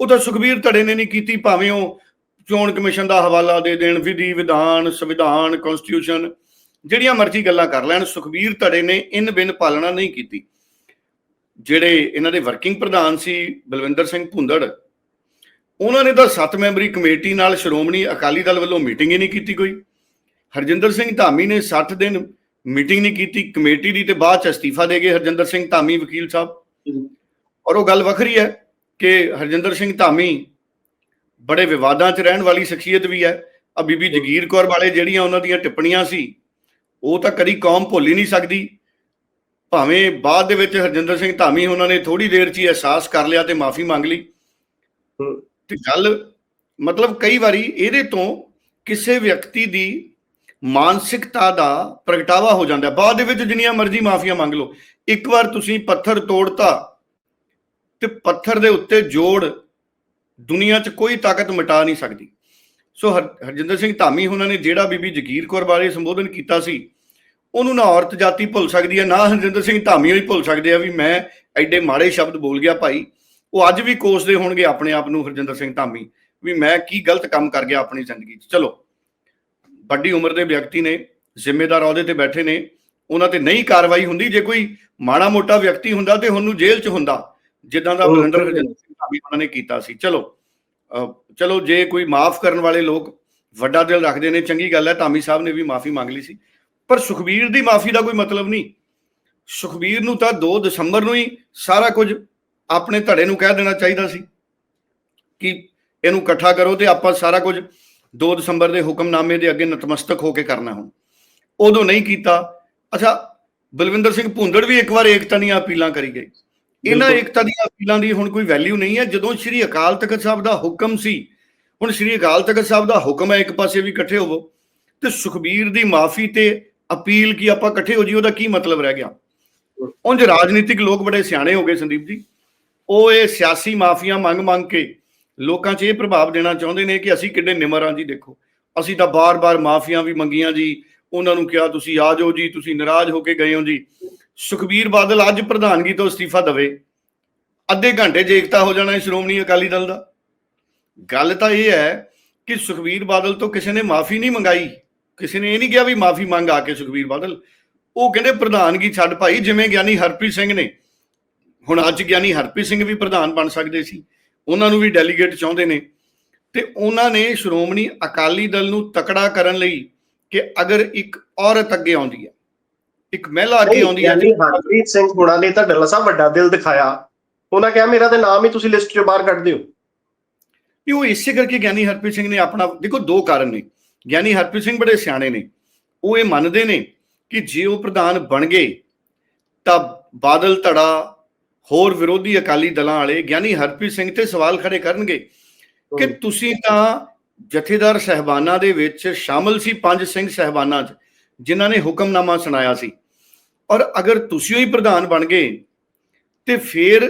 ਉਹ ਤਾਂ ਸੁਖਬੀਰ ਧੜੇ ਨੇ ਨਹੀਂ ਕੀਤੀ, ਭਾਵੇਂ ਉਹ ਚੋਣ ਕਮਿਸ਼ਨ ਦਾ ਹਵਾਲਾ ਦੇ ਦੇਣ, ਵਿਧੀ, ਵਿਧਾਨ, ਸੰਵਿਧਾਨ ਕਨਸਟੀਟਿਊਸ਼ਨ ਜਿਹੜੀਆਂ ਮਰਜ਼ੀ ਗੱਲਾਂ ਕਰ ਲੈਣ, ਸੁਖਬੀਰ ਧੜੇ ਨੇ ਇਨ ਬਿਨ ਪਾਲਣਾ ਨਹੀਂ ਕੀਤੀ। ਜਿਹੜੇ ਇਹਨਾਂ ਦੇ ਵਰਕਿੰਗ ਪ੍ਰਧਾਨ ਸੀ, ਬਲਵਿੰਦਰ ਸਿੰਘ ਭੁੰਦੜ, ਉਹਨਾਂ ਨੇ ਤਾਂ ਸੱਤ ਮੈਂਬਰੀ ਕਮੇਟੀ ਨਾਲ ਸ਼੍ਰੋਮਣੀ ਅਕਾਲੀ ਦਲ ਵੱਲੋਂ ਮੀਟਿੰਗ ਹੀ ਨਹੀਂ ਕੀਤੀ ਕੋਈ। ਹਰਜਿੰਦਰ ਸਿੰਘ ਧਾਮੀ ਨੇ 60 ਦਿਨ ਮੀਟਿੰਗ ਨਹੀਂ ਕੀਤੀ ਕਮੇਟੀ ਦੀ ਤੇ ਬਾਅਦ ਚ ਅਸਤੀਫਾ ਦੇ ਗਏ ਹਰਜਿੰਦਰ ਸਿੰਘ ਧਾਮੀ ਵਕੀਲ ਸਾਹਿਬ। ਔਰ ਉਹ ਗੱਲ ਵੱਖਰੀ ਹੈ ਕਿ ਹਰਜਿੰਦਰ ਸਿੰਘ ਧਾਮੀ ਬੜੇ ਵਿਵਾਦਾਂ 'ਚ ਰਹਿਣ ਵਾਲੀ ਸ਼ਖਸੀਅਤ ਵੀ ਹੈ। ਆ ਬੀਬੀ ਜਗੀਰ ਕੌਰ ਵਾਲੇ ਜਿਹੜੀਆਂ ਉਹਨਾਂ ਦੀਆਂ ਟਿੱਪਣੀਆਂ ਸੀ ਉਹ ਤਾਂ ਕਦੀ ਕੌਮ ਭੁੱਲ ਹੀ ਨਹੀਂ ਸਕਦੀ। ਭਾਵੇਂ ਬਾਅਦ ਦੇ ਵਿੱਚ ਹਰਜਿੰਦਰ ਸਿੰਘ ਧਾਮੀ ਉਹਨਾਂ ਨੇ ਥੋੜੀ ਦੇਰ 'ਚ ਹੀ ਅਹਿਸਾਸ ਕਰ ਲਿਆ ਤੇ ਮਾਫੀ ਮੰਗ ਲਈ। ਤੇ ਗੱਲ ਮਤਲਬ ਕਈ ਵਾਰੀ ਇਹਦੇ ਤੋਂ ਕਿਸੇ ਵਿਅਕਤੀ ਦੀ ਮਾਨਸਿਕਤਾ ਦਾ ਪ੍ਰਗਟਾਵਾ ਹੋ ਜਾਂਦਾ। ਬਾਅਦ ਦੇ ਵਿੱਚ ਜਿੰਨੀਆਂ ਮਰਜ਼ੀ ਮਾਫੀਆਂ ਮੰਗ ਲਓ। ਇੱਕ ਵਾਰ ਤੁਸੀਂ ਪੱਥਰ ਤੋੜਤਾ ਤੇ ਪੱਥਰ ਦੇ ਉੱਤੇ ਜੋੜ ਦੁਨੀਆ 'ਚ ਕੋਈ ਤਾਕਤ ਮਿਟਾ ਨਹੀਂ ਸਕਦੀ। ਸੋ ਹਰ- ਹਰਜਿੰਦਰ ਸਿੰਘ ਧਾਮੀ ਉਹਨਾਂ ਨੇ ਜਿਹੜਾ ਬੀਬੀ ਜਗੀਰ ਕੌਰ ਬਾਰੇ ਸੰਬੋਧਨ ਕੀਤਾ ਸੀ, ਉਹਨੂੰ ਨਾ ਔਰਤ ਜਾਤੀ ਭੁੱਲ ਸਕਦੀ ਹੈ, ਨਾ ਹਰਜਿੰਦਰ ਸਿੰਘ ਧਾਮੀ ਹੀ ਭੁੱਲ ਸਕਦੇ ਆ ਵੀ ਮੈਂ ਐਡੇ ਮਾੜੇ ਸ਼ਬਦ ਬੋਲ ਗਿਆ ਭਾਈ। ਉਹ ਅੱਜ ਵੀ ਕੋਸਦੇ ਹੋਣਗੇ ਆਪਣੇ ਆਪ ਨੂੰ ਹਰਜਿੰਦਰ ਸਿੰਘ ਧਾਮੀ, ਵੀ ਮੈਂ ਕੀ ਗਲਤ ਕੰਮ ਕਰ ਗਿਆ ਆਪਣੀ ਜ਼ਿੰਦਗੀ 'ਚ। ਚਲੋ। ਵੱਡੀ ਉਮਰ ਦੇ ਵਿਅਕਤੀ ਨੇ ਜ਼ਿੰਮੇਦਾਰ ਅਹੁਦੇ ਤੇ ਬੈਠੇ ਨੇ ਉਹਨਾਂ ਤੇ ਨਹੀਂ ਕਾਰਵਾਈ ਹੁੰਦੀ ਜੇ ਕੋਈ ਮਾੜਾ ਮੋਟਾ ਵਿਅਕਤੀ ਹੁੰਦਾ ਤੇ ਹੁਣ ਨੂੰ ਜੇਲ੍ਹ 'ਚ ਹੁੰਦਾ ਜਿੱਦਾਂ ਦਾ ਬਿਲਕੁਲ। ਰਜਿੰਦਰ ਸਿੰਘ ਧਾਮੀ ਉਹਨਾਂ ਨੇ ਕੀਤਾ ਸੀ। ਚਲੋ ਚਲੋ ਜੇ ਕੋਈ ਮਾਫ ਕਰਨ ਵਾਲੇ ਲੋਕ ਵੱਡਾ ਦਿਲ ਰੱਖਦੇ ਨੇ ਚੰਗੀ ਗੱਲ ਹੈ ਧਾਮੀ ਸਾਹਿਬ ਨੇ ਵੀ ਮਾਫੀ ਮੰਗ ਲਈ ਸੀ। ਪਰ ਸੁਖਬੀਰ ਦੀ ਮਾਫੀ ਦਾ ਕੋਈ ਮਤਲਬ ਨਹੀਂ। ਸੁਖਬੀਰ ਨੂੰ ਤਾਂ 2 ਦਸੰਬਰ ਨੂੰ ਹੀ ਸਾਰਾ ਕੁਝ ਆਪਣੇ ਧੜੇ ਨੂੰ ਕਹਿ ਦੇਣਾ ਚਾਹੀਦਾ ਸੀ ਕਿ ਇਹਨੂੰ ਇਕੱਠਾ ਕਰੋ ਤੇ ਆਪਾਂ ਸਾਰਾ ਕੁਝ 2 ਦਸੰਬਰ ਦੇ ਹੁਕਮਨਾਮੇ ਦੇ ਅੱਗੇ ਨਤਮਸਤਕ ਹੋ ਕੇ ਕਰਨਾ ਹੁਣ। ਉਦੋਂ ਨਹੀਂ ਕੀਤਾ। ਅੱਛਾ ਬਲਵਿੰਦਰ ਸਿੰਘ ਭੁੰਦੜ ਵੀ ਇੱਕ ਵਾਰ ਏਕਤਾ ਦੀਆਂ ਅਪੀਲਾਂ ਕਰੀ ਗਏ। ਇਹਨਾਂ। ਏਕਤਾ ਦੀਆਂ ਅਪੀਲਾਂ ਦੀ ਹੁਣ ਕੋਈ ਵੈਲਿਊ ਨਹੀਂ ਹੈ। ਜਦੋਂ ਸ੍ਰੀ ਅਕਾਲ ਤਖਤ ਸਾਹਿਬ ਦਾ ਹੁਕਮ ਸੀ ਹੁਣ ਸ੍ਰੀ ਅਕਾਲ ਤਖਤ ਸਾਹਿਬ ਦਾ ਹੁਕਮ ਹੈ ਇੱਕ ਪਾਸੇ ਵੀ ਇਕੱਠੇ ਹੋਵੋ ਤੇ ਸੁਖਬੀਰ ਦੀ ਮਾਫੀ ਤੇ ਅਪੀਲ ਕੀ ਆਪਾਂ ਇਕੱਠੇ ਹੋ ਜੀ? ਉਹਦਾ ਕੀ ਮਤਲਬ ਰਹਿ ਗਿਆ? ਉਂਝ ਰਾਜਨੀਤਿਕ ਲੋਕ ਬੜੇ ਸਿਆਣੇ ਹੋ ਗਏ ਸੰਦੀਪ ਜੀ। ਉਹ ਇਹ ਸਿਆਸੀ ਮਾਫੀਆਂ ਮੰਗ ਮੰਗ ਕੇ ਲੋਕਾਂ 'ਚ ਇਹ ਪ੍ਰਭਾਵ ਦੇਣਾ ਚਾਹੁੰਦੇ ਨੇ ਕਿ ਅਸੀਂ ਕਿੱਡੇ ਨਿਮਰ ਹਾਂ ਜੀ, ਦੇਖੋ। ਅਸੀਂ ਤਾਂ ਬਾਰ-ਬਾਰ ਮਾਫੀਆਂ ਵੀ ਮੰਗੀਆਂ ਜੀ। ਉਹਨਾਂ ਨੂੰ ਕਿਹਾ, ਤੁਸੀਂ ਆ ਜਾਓ ਜੀ, ਤੁਸੀਂ ਨਾਰਾਜ਼ ਹੋ ਕੇ ਗਏ ਹੋ ਜੀ। ਸੁਖਬੀਰ ਬਾਦਲ ਅੱਜ ਪ੍ਰਧਾਨਗੀ ਤੋਂ ਅਸਤੀਫਾ ਦੇਵੇ। ਅੱਧੇ ਘੰਟੇ 'ਚ ਏਕਤਾ ਹੋ ਜਾਣਾ ਹੈ ਸ਼੍ਰੋਮਣੀ ਅਕਾਲੀ ਦਲ ਦਾ। ਗੱਲ ਤਾਂ ਇਹ ਹੈ ਕਿ ਸੁਖਬੀਰ ਬਾਦਲ ਤੋਂ ਕਿਸੇ ਨੇ ਮਾਫੀ ਨਹੀਂ ਮੰਗਾਈ। ਕਿਸੇ ਨੇ ਇਹ ਨਹੀਂ ਕਿਹਾ ਵੀ ਮਾਫੀ ਮੰਗ ਆ ਕੇ ਸੁਖਬੀਰ ਬਾਦਲ। ਉਹ ਕਹਿੰਦੇ, ਪ੍ਰਧਾਨਗੀ ਛੱਡ ਭਾਈ, ਜਿਵੇਂ ਗਿਆਨੀ ਹਰਪ੍ਰੀਤ ਸਿੰਘ ਨੇ। ਹੁਣ ਅੱਜ ਗਿਆਨੀ ਹਰਪ੍ਰੀਤ ਸਿੰਘ ਵੀ ਪ੍ਰਧਾਨ ਬਣ ਸਕਦੇ ਸੀ। ਉਹਨਾਂ ਨੂੰ ਵੀ ਡੈਲੀਗੇਟ ਚਾਹੁੰਦੇ ਨੇ। ਤੇ ਉਹਨਾਂ ਨੇ ਸ਼੍ਰੋਮਣੀ ਅਕਾਲੀ ਦਲ ਨੂੰ ਤਕੜਾ ਕਰਨ ਲਈ ਕਿ ਅਗਰ ਇੱਕ ਔਰਤ ਅੱਗੇ ਆਉਂਦੀ ਹੈ ਇੱਕ ਮਹਿਲਾ ਅੱਗੇ ਆਉਂਦੀ ਹੈ ਯਾਨੀ ਹਰਪ੍ਰੀਤ ਸਿੰਘ ਹੁਣਾਂ ਨੇ ਤਾਂ ਡੱਲਾ ਸਾਹਿਬ ਵੱਡਾ ਦਿਲ ਦਿਖਾਇਆ। ਉਹਨਾਂ ਕਿਹਾ ਮੇਰਾ ਤੇ ਨਾਮ ਹੀ ਤੁਸੀਂ ਲਿਸਟ ਚੋਂ ਬਾਹਰ ਕੱਢ ਦਿਓ। ਵੀ ਉਹ ਇਸੇ ਕਰਕੇ ਗਿਆਨੀ ਹਰਪ੍ਰੀਤ ਸਿੰਘ ਨੇ ਆਪਣਾ ਦੇਖੋ ਦੋ ਕਾਰਨ ਨੇ। ਗਿਆਨੀ ਹਰਪ੍ਰੀਤ ਸਿੰਘ ਬੜੇ ਸਿਆਣੇ ਨੇ। ਉਹ ਇਹ ਮੰਨਦੇ ਨੇ ਕਿ ਜੇ ਉਹ ਪ੍ਰਧਾਨ ਬਣ ਗਏ ਤਾਂ ਬਾਦਲ ਧੜਾ ਹੋਰ ਵਿਰੋਧੀ ਅਕਾਲੀ ਦਲਾਂ ਵਾਲੇ ਗਿਆਨੀ ਹਰਪ੍ਰੀਤ ਸਿੰਘ ਤੇ ਸਵਾਲ ਖੜੇ ਕਰਨਗੇ ਕਿ ਤੁਸੀਂ ਤਾਂ ਜਥੇਦਾਰ ਸਹਿਬਾਨਾਂ ਦੇ ਵਿੱਚ ਸ਼ਾਮਲ ਸੀ ਪੰਜ ਸਿੰਘ ਸਹਿਬਾਨਾਂ 'ਚ ਜਿਨ੍ਹਾਂ ਨੇ ਹੁਕਮਨਾਮਾ ਸੁਣਾਇਆ ਸੀ। ਔਰ ਅਗਰ ਤੁਸੀਂ ਹੀ ਪ੍ਰਧਾਨ ਬਣ ਗਏ ਤੇ ਫਿਰ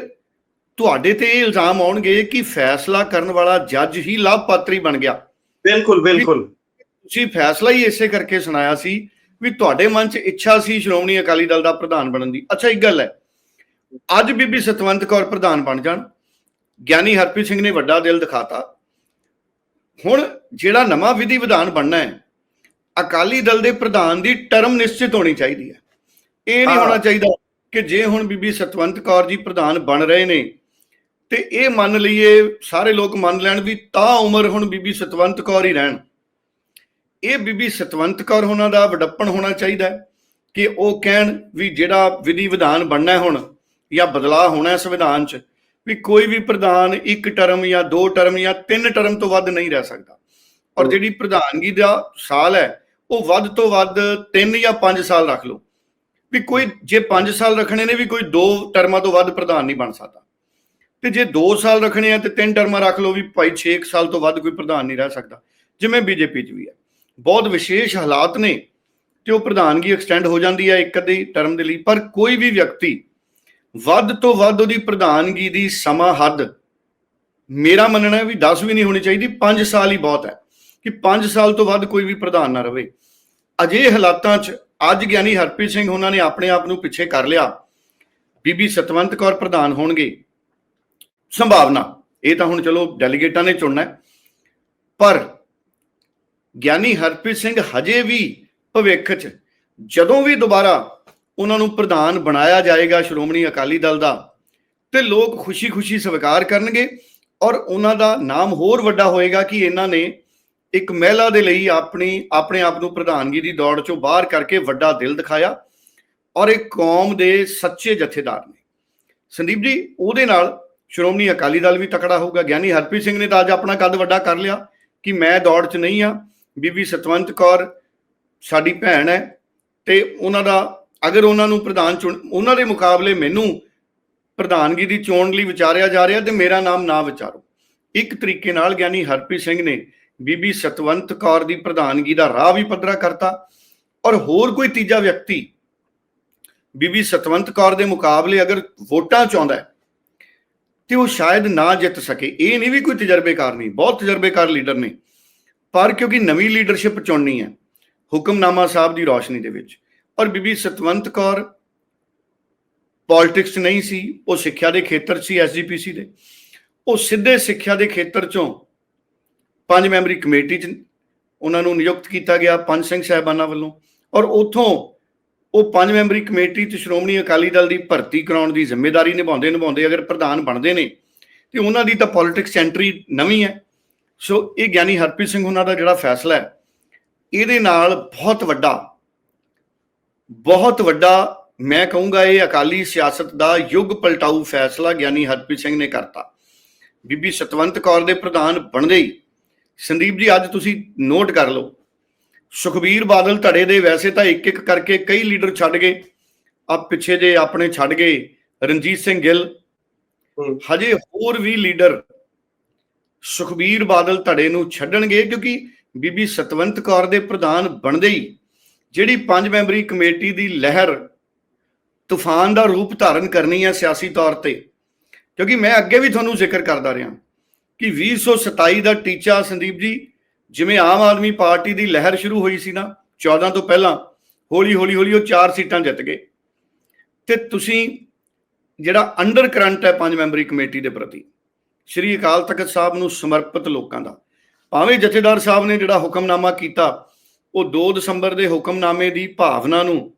ਤੁਹਾਡੇ ਤੇ ਇਹ ਇਲਜ਼ਾਮ ਆਉਣਗੇ ਕਿ ਫੈਸਲਾ ਕਰਨ ਵਾਲਾ ਜੱਜ ਹੀ ਲਾਭਪਾਤਰੀ ਬਣ ਗਿਆ। ਬਿਲਕੁਲ ਬਿਲਕੁਲ। ਤੁਸੀਂ ਫੈਸਲਾ ਹੀ ਇਸੇ ਕਰਕੇ ਸੁਣਾਇਆ ਸੀ ਵੀ ਤੁਹਾਡੇ ਮਨ 'ਚ ਇੱਛਾ ਸੀ ਸ਼੍ਰੋਮਣੀ ਅਕਾਲੀ ਦਲ ਦਾ ਪ੍ਰਧਾਨ ਬਣਨ ਦੀ। ਅੱਛਾ ਇੱਕ ਗੱਲ ਹੈ ਅੱਜ ਬੀਬੀ ਸਤਵੰਤ ਕੌਰ ਪ੍ਰਧਾਨ ਬਣ ਜਾਣ। ਗਿਆਨੀ ਹਰਪ੍ਰੀਤ ਸਿੰਘ ਨੇ ਵੱਡਾ ਦਿਲ ਦਿਖਾਤਾ। ਹੁਣ ਜਿਹੜਾ ਨਵਾਂ ਵਿਧੀ ਵਿਧਾਨ ਬਣਨਾ ਹੈ ਅਕਾਲੀ ਦਲ ਦੇ ਪ੍ਰਧਾਨ ਦੀ ਟਰਮ ਨਿਸ਼ਚਿਤ ਹੋਣੀ ਚਾਹੀਦੀ ਹੈ। ਇਹ ਨਹੀਂ। ਹੋਣਾ ਚਾਹੀਦਾ ਕਿ ਜੇ ਹੁਣ ਬੀਬੀ ਸਤਵੰਤ ਕੌਰ ਜੀ ਪ੍ਰਧਾਨ ਬਣ ਰਹੇ ਨੇ ਤੇ ਇਹ ਮੰਨ ਲਈਏ ਸਾਰੇ ਲੋਕ ਮੰਨ ਲੈਣ ਵੀ ਤਾਂ ਉਮਰ ਹੁਣ ਬੀਬੀ ਸਤਵੰਤ ਕੌਰ ਹੀ ਰਹਿਣ। ਇਹ ਬੀਬੀ ਸਤਵੰਤ ਕੌਰ ਉਹਨਾਂ ਦਾ ਵਡੱਪਣ ਹੋਣਾ ਚਾਹੀਦਾ ਕਿ ਉਹ ਕਹਿਣ ਵੀ ਜਿਹੜਾ ਵਿਧੀ ਵਿਧਾਨ ਬਣਨਾ ਹੁਣ ਜਾਂ ਬਦਲਾਅ ਹੋਣਾ ਹੈ ਸੰਵਿਧਾਨ 'ਚ ਵੀ ਕੋਈ ਵੀ ਪ੍ਰਧਾਨ ਇੱਕ ਟਰਮ ਜਾਂ ਦੋ ਟਰਮ ਜਾਂ ਤਿੰਨ ਟਰਮ ਤੋਂ ਵੱਧ ਨਹੀਂ ਰਹਿ ਸਕਦਾ। ਔਰ। ਜਿਹੜੀ ਪ੍ਰਧਾਨਗੀ ਦਾ ਸਾਲ ਹੈ ਉਹ ਵੱਧ ਤੋਂ ਵੱਧ 3 ਜਾਂ 5 ਸਾਲ ਰੱਖ ਲਓ। ਵੀ ਕੋਈ ਜੇ 5 ਸਾਲ ਰੱਖਣੇ ਨੇ ਵੀ ਕੋਈ ਦੋ ਟਰਮਾਂ ਤੋਂ ਵੱਧ ਪ੍ਰਧਾਨ ਨਹੀਂ ਬਣ ਸਕਦਾ। ਤੇ ਜੇ 2 ਸਾਲ ਰੱਖਣੇ ਆ ਤੇ ਤਿੰਨ ਟਰਮਾਂ ਰੱਖ ਲਓ ਵੀ ਭਾਈ 6 ਸਾਲ ਤੋਂ ਵੱਧ ਕੋਈ ਪ੍ਰਧਾਨ ਨਹੀਂ ਰਹਿ ਸਕਦਾ। ਜਿਵੇਂ ਬੀਜੇਪੀ 'ਚ ਵੀ ਹੈ। ਬਹੁਤ ਵਿਸ਼ੇਸ਼ ਹਾਲਾਤ ਨੇ ਤੇ ਉਹ ਪ੍ਰਧਾਨਗੀ ਐਕਸਟੈਂਡ ਹੋ ਜਾਂਦੀ ਹੈ ਇੱਕ ਅੱਧੀ ਟਰਮ ਦੇ ਲਈ। ਪਰ ਕੋਈ ਵੀ ਵਿਅਕਤੀ ਵੱਧ ਤੋਂ ਵੱਧ ਉਹਦੀ ਪ੍ਰਧਾਨਗੀ ਦੀ ਸਮਾਂ ਹੱਦ। ਮੇਰਾ ਮੰਨਣਾ ਹੈ ਵੀ 10 ਵੀ ਨਹੀਂ ਹੋਣੀ ਚਾਹੀਦੀ 5 ਸਾਲ ਹੀ ਬਹੁਤ ਹੈ ਕਿ 5 ਸਾਲ ਤੋਂ ਵੱਧ ਕੋਈ ਵੀ ਪ੍ਰਧਾਨ ਨਾ ਰਵੇ ਅਜੇ ਹਾਲਾਤਾਂ 'ਚ ਅੱਜ ਗਿਆਨੀ ਹਰਪ੍ਰੀਤ ਸਿੰਘ ਉਹਨਾਂ ਨੇ ਆਪਣੇ ਆਪ ਨੂੰ ਪਿੱਛੇ ਕਰ ਲਿਆ। ਬੀਬੀ ਸਤਵੰਤ ਕੌਰ ਪ੍ਰਧਾਨ ਹੋਣਗੇ। ਸੰਭਾਵਨਾ, ਇਹ ਤਾਂ ਹੁਣ ਚਲੋ ਡੈਲੀਗੇਟਾਂ ਨੇ ਚੁਣਨਾ ਹੈ। ਪਰ ਗਿਆਨੀ ਹਰਪ੍ਰੀਤ ਸਿੰਘ ਹਜੇ ਵੀ ਭਵਿੱਖ 'ਚ ਜਦੋਂ ਵੀ ਦੁਬਾਰਾ ਉਹਨਾਂ ਨੂੰ ਪ੍ਰਧਾਨ ਬਣਾਇਆ ਜਾਏਗਾ ਸ਼੍ਰੋਮਣੀ ਅਕਾਲੀ ਦਲ ਦਾ। ਤੇ ਲੋਕ ਖੁਸ਼ੀ-ਖੁਸ਼ੀ ਸਵੀਕਾਰ ਕਰਨਗੇ ਔਰ ਉਹਨਾਂ ਦਾ ਨਾਮ ਹੋਰ ਵੱਡਾ ਹੋਏਗਾ ਕਿ ਇਹਨਾਂ ਨੇ ਇੱਕ ਮਹਿਲਾ ਦੇ ਲਈ ਆਪਣੀ, ਆਪਣੇ ਆਪ ਨੂੰ ਪ੍ਰਧਾਨਗੀ ਦੀ ਦੌੜ ਚੋਂ ਬਾਹਰ ਕਰਕੇ ਵੱਡਾ ਦਿਲ ਦਿਖਾਇਆ ਔਰ ਇੱਕ ਕੌਮ ਦੇ ਸੱਚੇ ਜਥੇਦਾਰ ਨੇ। ਸੰਦੀਪ ਜੀ, ਉਹਦੇ ਨਾਲ ਸ਼੍ਰੋਮਣੀ ਅਕਾਲੀ ਦਲ ਵੀ ਤਕੜਾ ਹੋਊਗਾ। ਗਿਆਨੀ ਹਰਪ੍ਰੀਤ ਸਿੰਘ ਨੇ ਤਾਂ ਅੱਜ ਆਪਣਾ ਕੱਦ ਵੱਡਾ ਕਰ ਲਿਆ ਕਿ ਮੈਂ ਦੌੜ 'ਚ ਨਹੀਂ ਆ ਬੀਬੀ ਸਤਵੰਤ ਕੌਰ ਸਾਡੀ ਭੈਣ ਹੈ ਤੇ ਉਹਨਾਂ ਦਾ ਅਗਰ ਉਹਨਾਂ ਨੂੰ ਪ੍ਰਧਾਨ ਚੁਣ ਉਹਨਾਂ ਦੇ ਮੁਕਾਬਲੇ ਮੈਨੂੰ ਪ੍ਰਧਾਨਗੀ ਦੀ ਚੋਣ ਲਈ ਵਿਚਾਰਿਆ ਜਾ ਰਿਹਾ, ਤੇ ਮੇਰਾ ਨਾਮ ਨਾ ਵਿਚਾਰੋ। ਇੱਕ ਤਰੀਕੇ ਨਾਲ ਗਿਆਨੀ ਹਰਪ੍ਰੀਤ ਸਿੰਘ ਨੇ ਬੀਬੀ ਸਤਵੰਤ ਕੌਰ ਦੀ ਪ੍ਰਧਾਨਗੀ ਦਾ ਰਾਹ ਵੀ ਪੱਧਰਾ ਕਰਤਾ ਔਰ ਹੋਰ ਕੋਈ ਤੀਜਾ ਵਿਅਕਤੀ ਬੀਬੀ ਸਤਵੰਤ ਕੌਰ ਦੇ ਮੁਕਾਬਲੇ ਅਗਰ ਵੋਟਾਂ ਚਾਹੁੰਦਾ ਹੈ, ਤੇ ਉਹ ਸ਼ਾਇਦ ਨਾ ਜਿੱਤ ਸਕੇ। ਇਹ ਨਹੀਂ ਵੀ ਕੋਈ ਤਜਰਬੇਕਾਰ ਨਹੀਂ, ਬਹੁਤ ਤਜਰਬੇਕਾਰ ਲੀਡਰ ਨੇ। ਪਰ ਕਿਉਂਕਿ ਨਵੀਂ ਲੀਡਰਸ਼ਿਪ ਚੁਣਨੀ ਹੈ, ਹੁਕਮਨਾਮਾ ਸਾਹਿਬ ਦੀ ਰੋਸ਼ਨੀ ਦੇ ਵਿੱਚ। ਔਰ ਬੀਬੀ ਸਤਵੰਤ ਕੌਰ ਪੋਲਿਟਿਕਸ ਨਹੀਂ ਸੀ, ਉਹ ਸਿੱਖਿਆ ਦੇ ਖੇਤਰ 'ਚ ਸੀ ਐਸਜੀਪੀਸੀ ਦੇ। ਉਹ ਸਿੱਧੇ ਸਿੱਖਿਆ ਦੇ ਖੇਤਰ 'ਚੋਂ ਪੰਜ ਮੈਂਬਰੀ ਕਮੇਟੀ 'ਚ ਉਹਨਾਂ ਨੂੰ ਨਿਯੁਕਤ ਕੀਤਾ ਗਿਆ, ਪੰਜ ਸਿੰਘ ਸਾਹਿਬਾਨਾਂ ਵੱਲੋਂ। ਔਰ ਉਥੋਂ ਉਹ ਪੰਜ ਮੈਂਬਰੀ ਕਮੇਟੀ ਤੇ ਸ਼੍ਰੋਮਣੀ ਅਕਾਲੀ ਦਲ ਦੀ ਭਰਤੀ ਕਰਾਉਣ ਦੀ ਜ਼ਿੰਮੇਵਾਰੀ ਨਿਭਾਉਂਦੇ ਨਿਭਾਉਂਦੇ ਅਗਰ ਪ੍ਰਧਾਨ ਬਣਦੇ ਨੇ, ਤੇ ਉਹਨਾਂ ਦੀ ਤਾਂ ਪੋਲਿਟਿਕਸ ਐਂਟਰੀ ਨਵੀਂ ਹੈ। ਸੋ ਇਹ ਗਿਆਨੀ ਹਰਪ੍ਰੀਤ ਸਿੰਘ ਉਹਨਾਂ ਦਾ ਜਿਹੜਾ ਫੈਸਲਾ ਹੈ, ਇਹਦੇ ਨਾਲ ਬਹੁਤ ਵੱਡਾ ਬਹੁਤ ਵੱਡਾ ਮੈਂ ਕਹੂੰਗਾ ਇਹ ਅਕਾਲੀ ਸਿਆਸਤ ਦਾ ਯੁੱਗ ਪਲਟਾਊ ਫੈਸਲਾ ਗਿਆਨੀ ਹਰਪ੍ਰੀਤ ਸਿੰਘ ਨੇ ਕਰਤਾ। ਬੀਬੀ ਸਤਵੰਤ ਕੌਰ ਦੇ ਪ੍ਰਧਾਨ ਬਣਦੇ ਹੀ। ਸੰਦੀਪ ਜੀ ਅੱਜ ਤੁਸੀਂ ਨੋਟ ਕਰ ਲਓ। ਸੁਖਬੀਰ ਬਾਦਲ ਧੜੇ ਦੇ ਵੈਸੇ ਤਾਂ ਇੱਕ ਇੱਕ ਕਰਕੇ ਕਈ ਲੀਡਰ ਛੱਡ ਗਏ। ਆ ਪਿੱਛੇ ਜੇ ਆਪਣੇ ਛੱਡ ਗਏ ਰਣਜੀਤ ਸਿੰਘ ਗਿੱਲ। ਹਜੇ ਹੋਰ ਵੀ ਲੀਡਰ ਸੁਖਬੀਰ ਬਾਦਲ ਧੜੇ ਨੂੰ ਛੱਡਣਗੇ ਕਿਉਂਕਿ ਬੀਬੀ ਸਤਵੰਤ ਕੌਰ ਦੇ ਪ੍ਰਧਾਨ ਬਣਦੇ ਹੀ। ਜਿਹੜੀ ਪੰਜ ਮੈਂਬਰੀ ਕਮੇਟੀ ਦੀ ਲਹਿਰ ਤੂਫਾਨ ਦਾ ਰੂਪ ਧਾਰਨ ਕਰਨੀ ਹੈ ਸਿਆਸੀ ਤੌਰ ਤੇ, ਕਿਉਂਕਿ ਮੈਂ ਅੱਗੇ ਵੀ ਤੁਹਾਨੂੰ ਜ਼ਿਕਰ ਕਰਦਾ ਰਿਹਾ ਕਿ 2027 ਦਾ ਟੀਚਾ ਸੰਦੀਪ ਜੀ, ਜਿਵੇਂ ਆਮ ਆਦਮੀ ਪਾਰਟੀ ਦੀ ਲਹਿਰ ਸ਼ੁਰੂ ਹੋਈ ਸੀ ਨਾ 14 ਤੋਂ ਪਹਿਲਾਂ, ਹੌਲੀ ਹੌਲੀ ਹੌਲੀ ਉਹ ਚਾਰ ਸੀਟਾਂ ਜਿੱਤ ਗਏ। ਤੇ ਤੁਸੀਂ ਜਿਹੜਾ ਅੰਡਰ ਕਰੰਟ ਹੈ ਪੰਜ ਮੈਂਬਰੀ ਕਮੇਟੀ ਦੇ ਪ੍ਰਤੀ, ਸ਼੍ਰੀ ਅਕਾਲ ਤਖਤ ਸਾਹਿਬ ਨੂੰ ਸਮਰਪਿਤ ਲੋਕਾਂ ਦਾ, ਭਾਵੇਂ ਜਥੇਦਾਰ ਸਾਹਿਬ ਨੇ ਜਿਹੜਾ ਹੁਕਮਨਾਮਾ ਕੀਤਾ ਉਹ 2 ਦਸੰਬਰ ਦੇ ਹੁਕਮਨਾਮੇ ਦੀ ਭਾਵਨਾ ਨੂੰ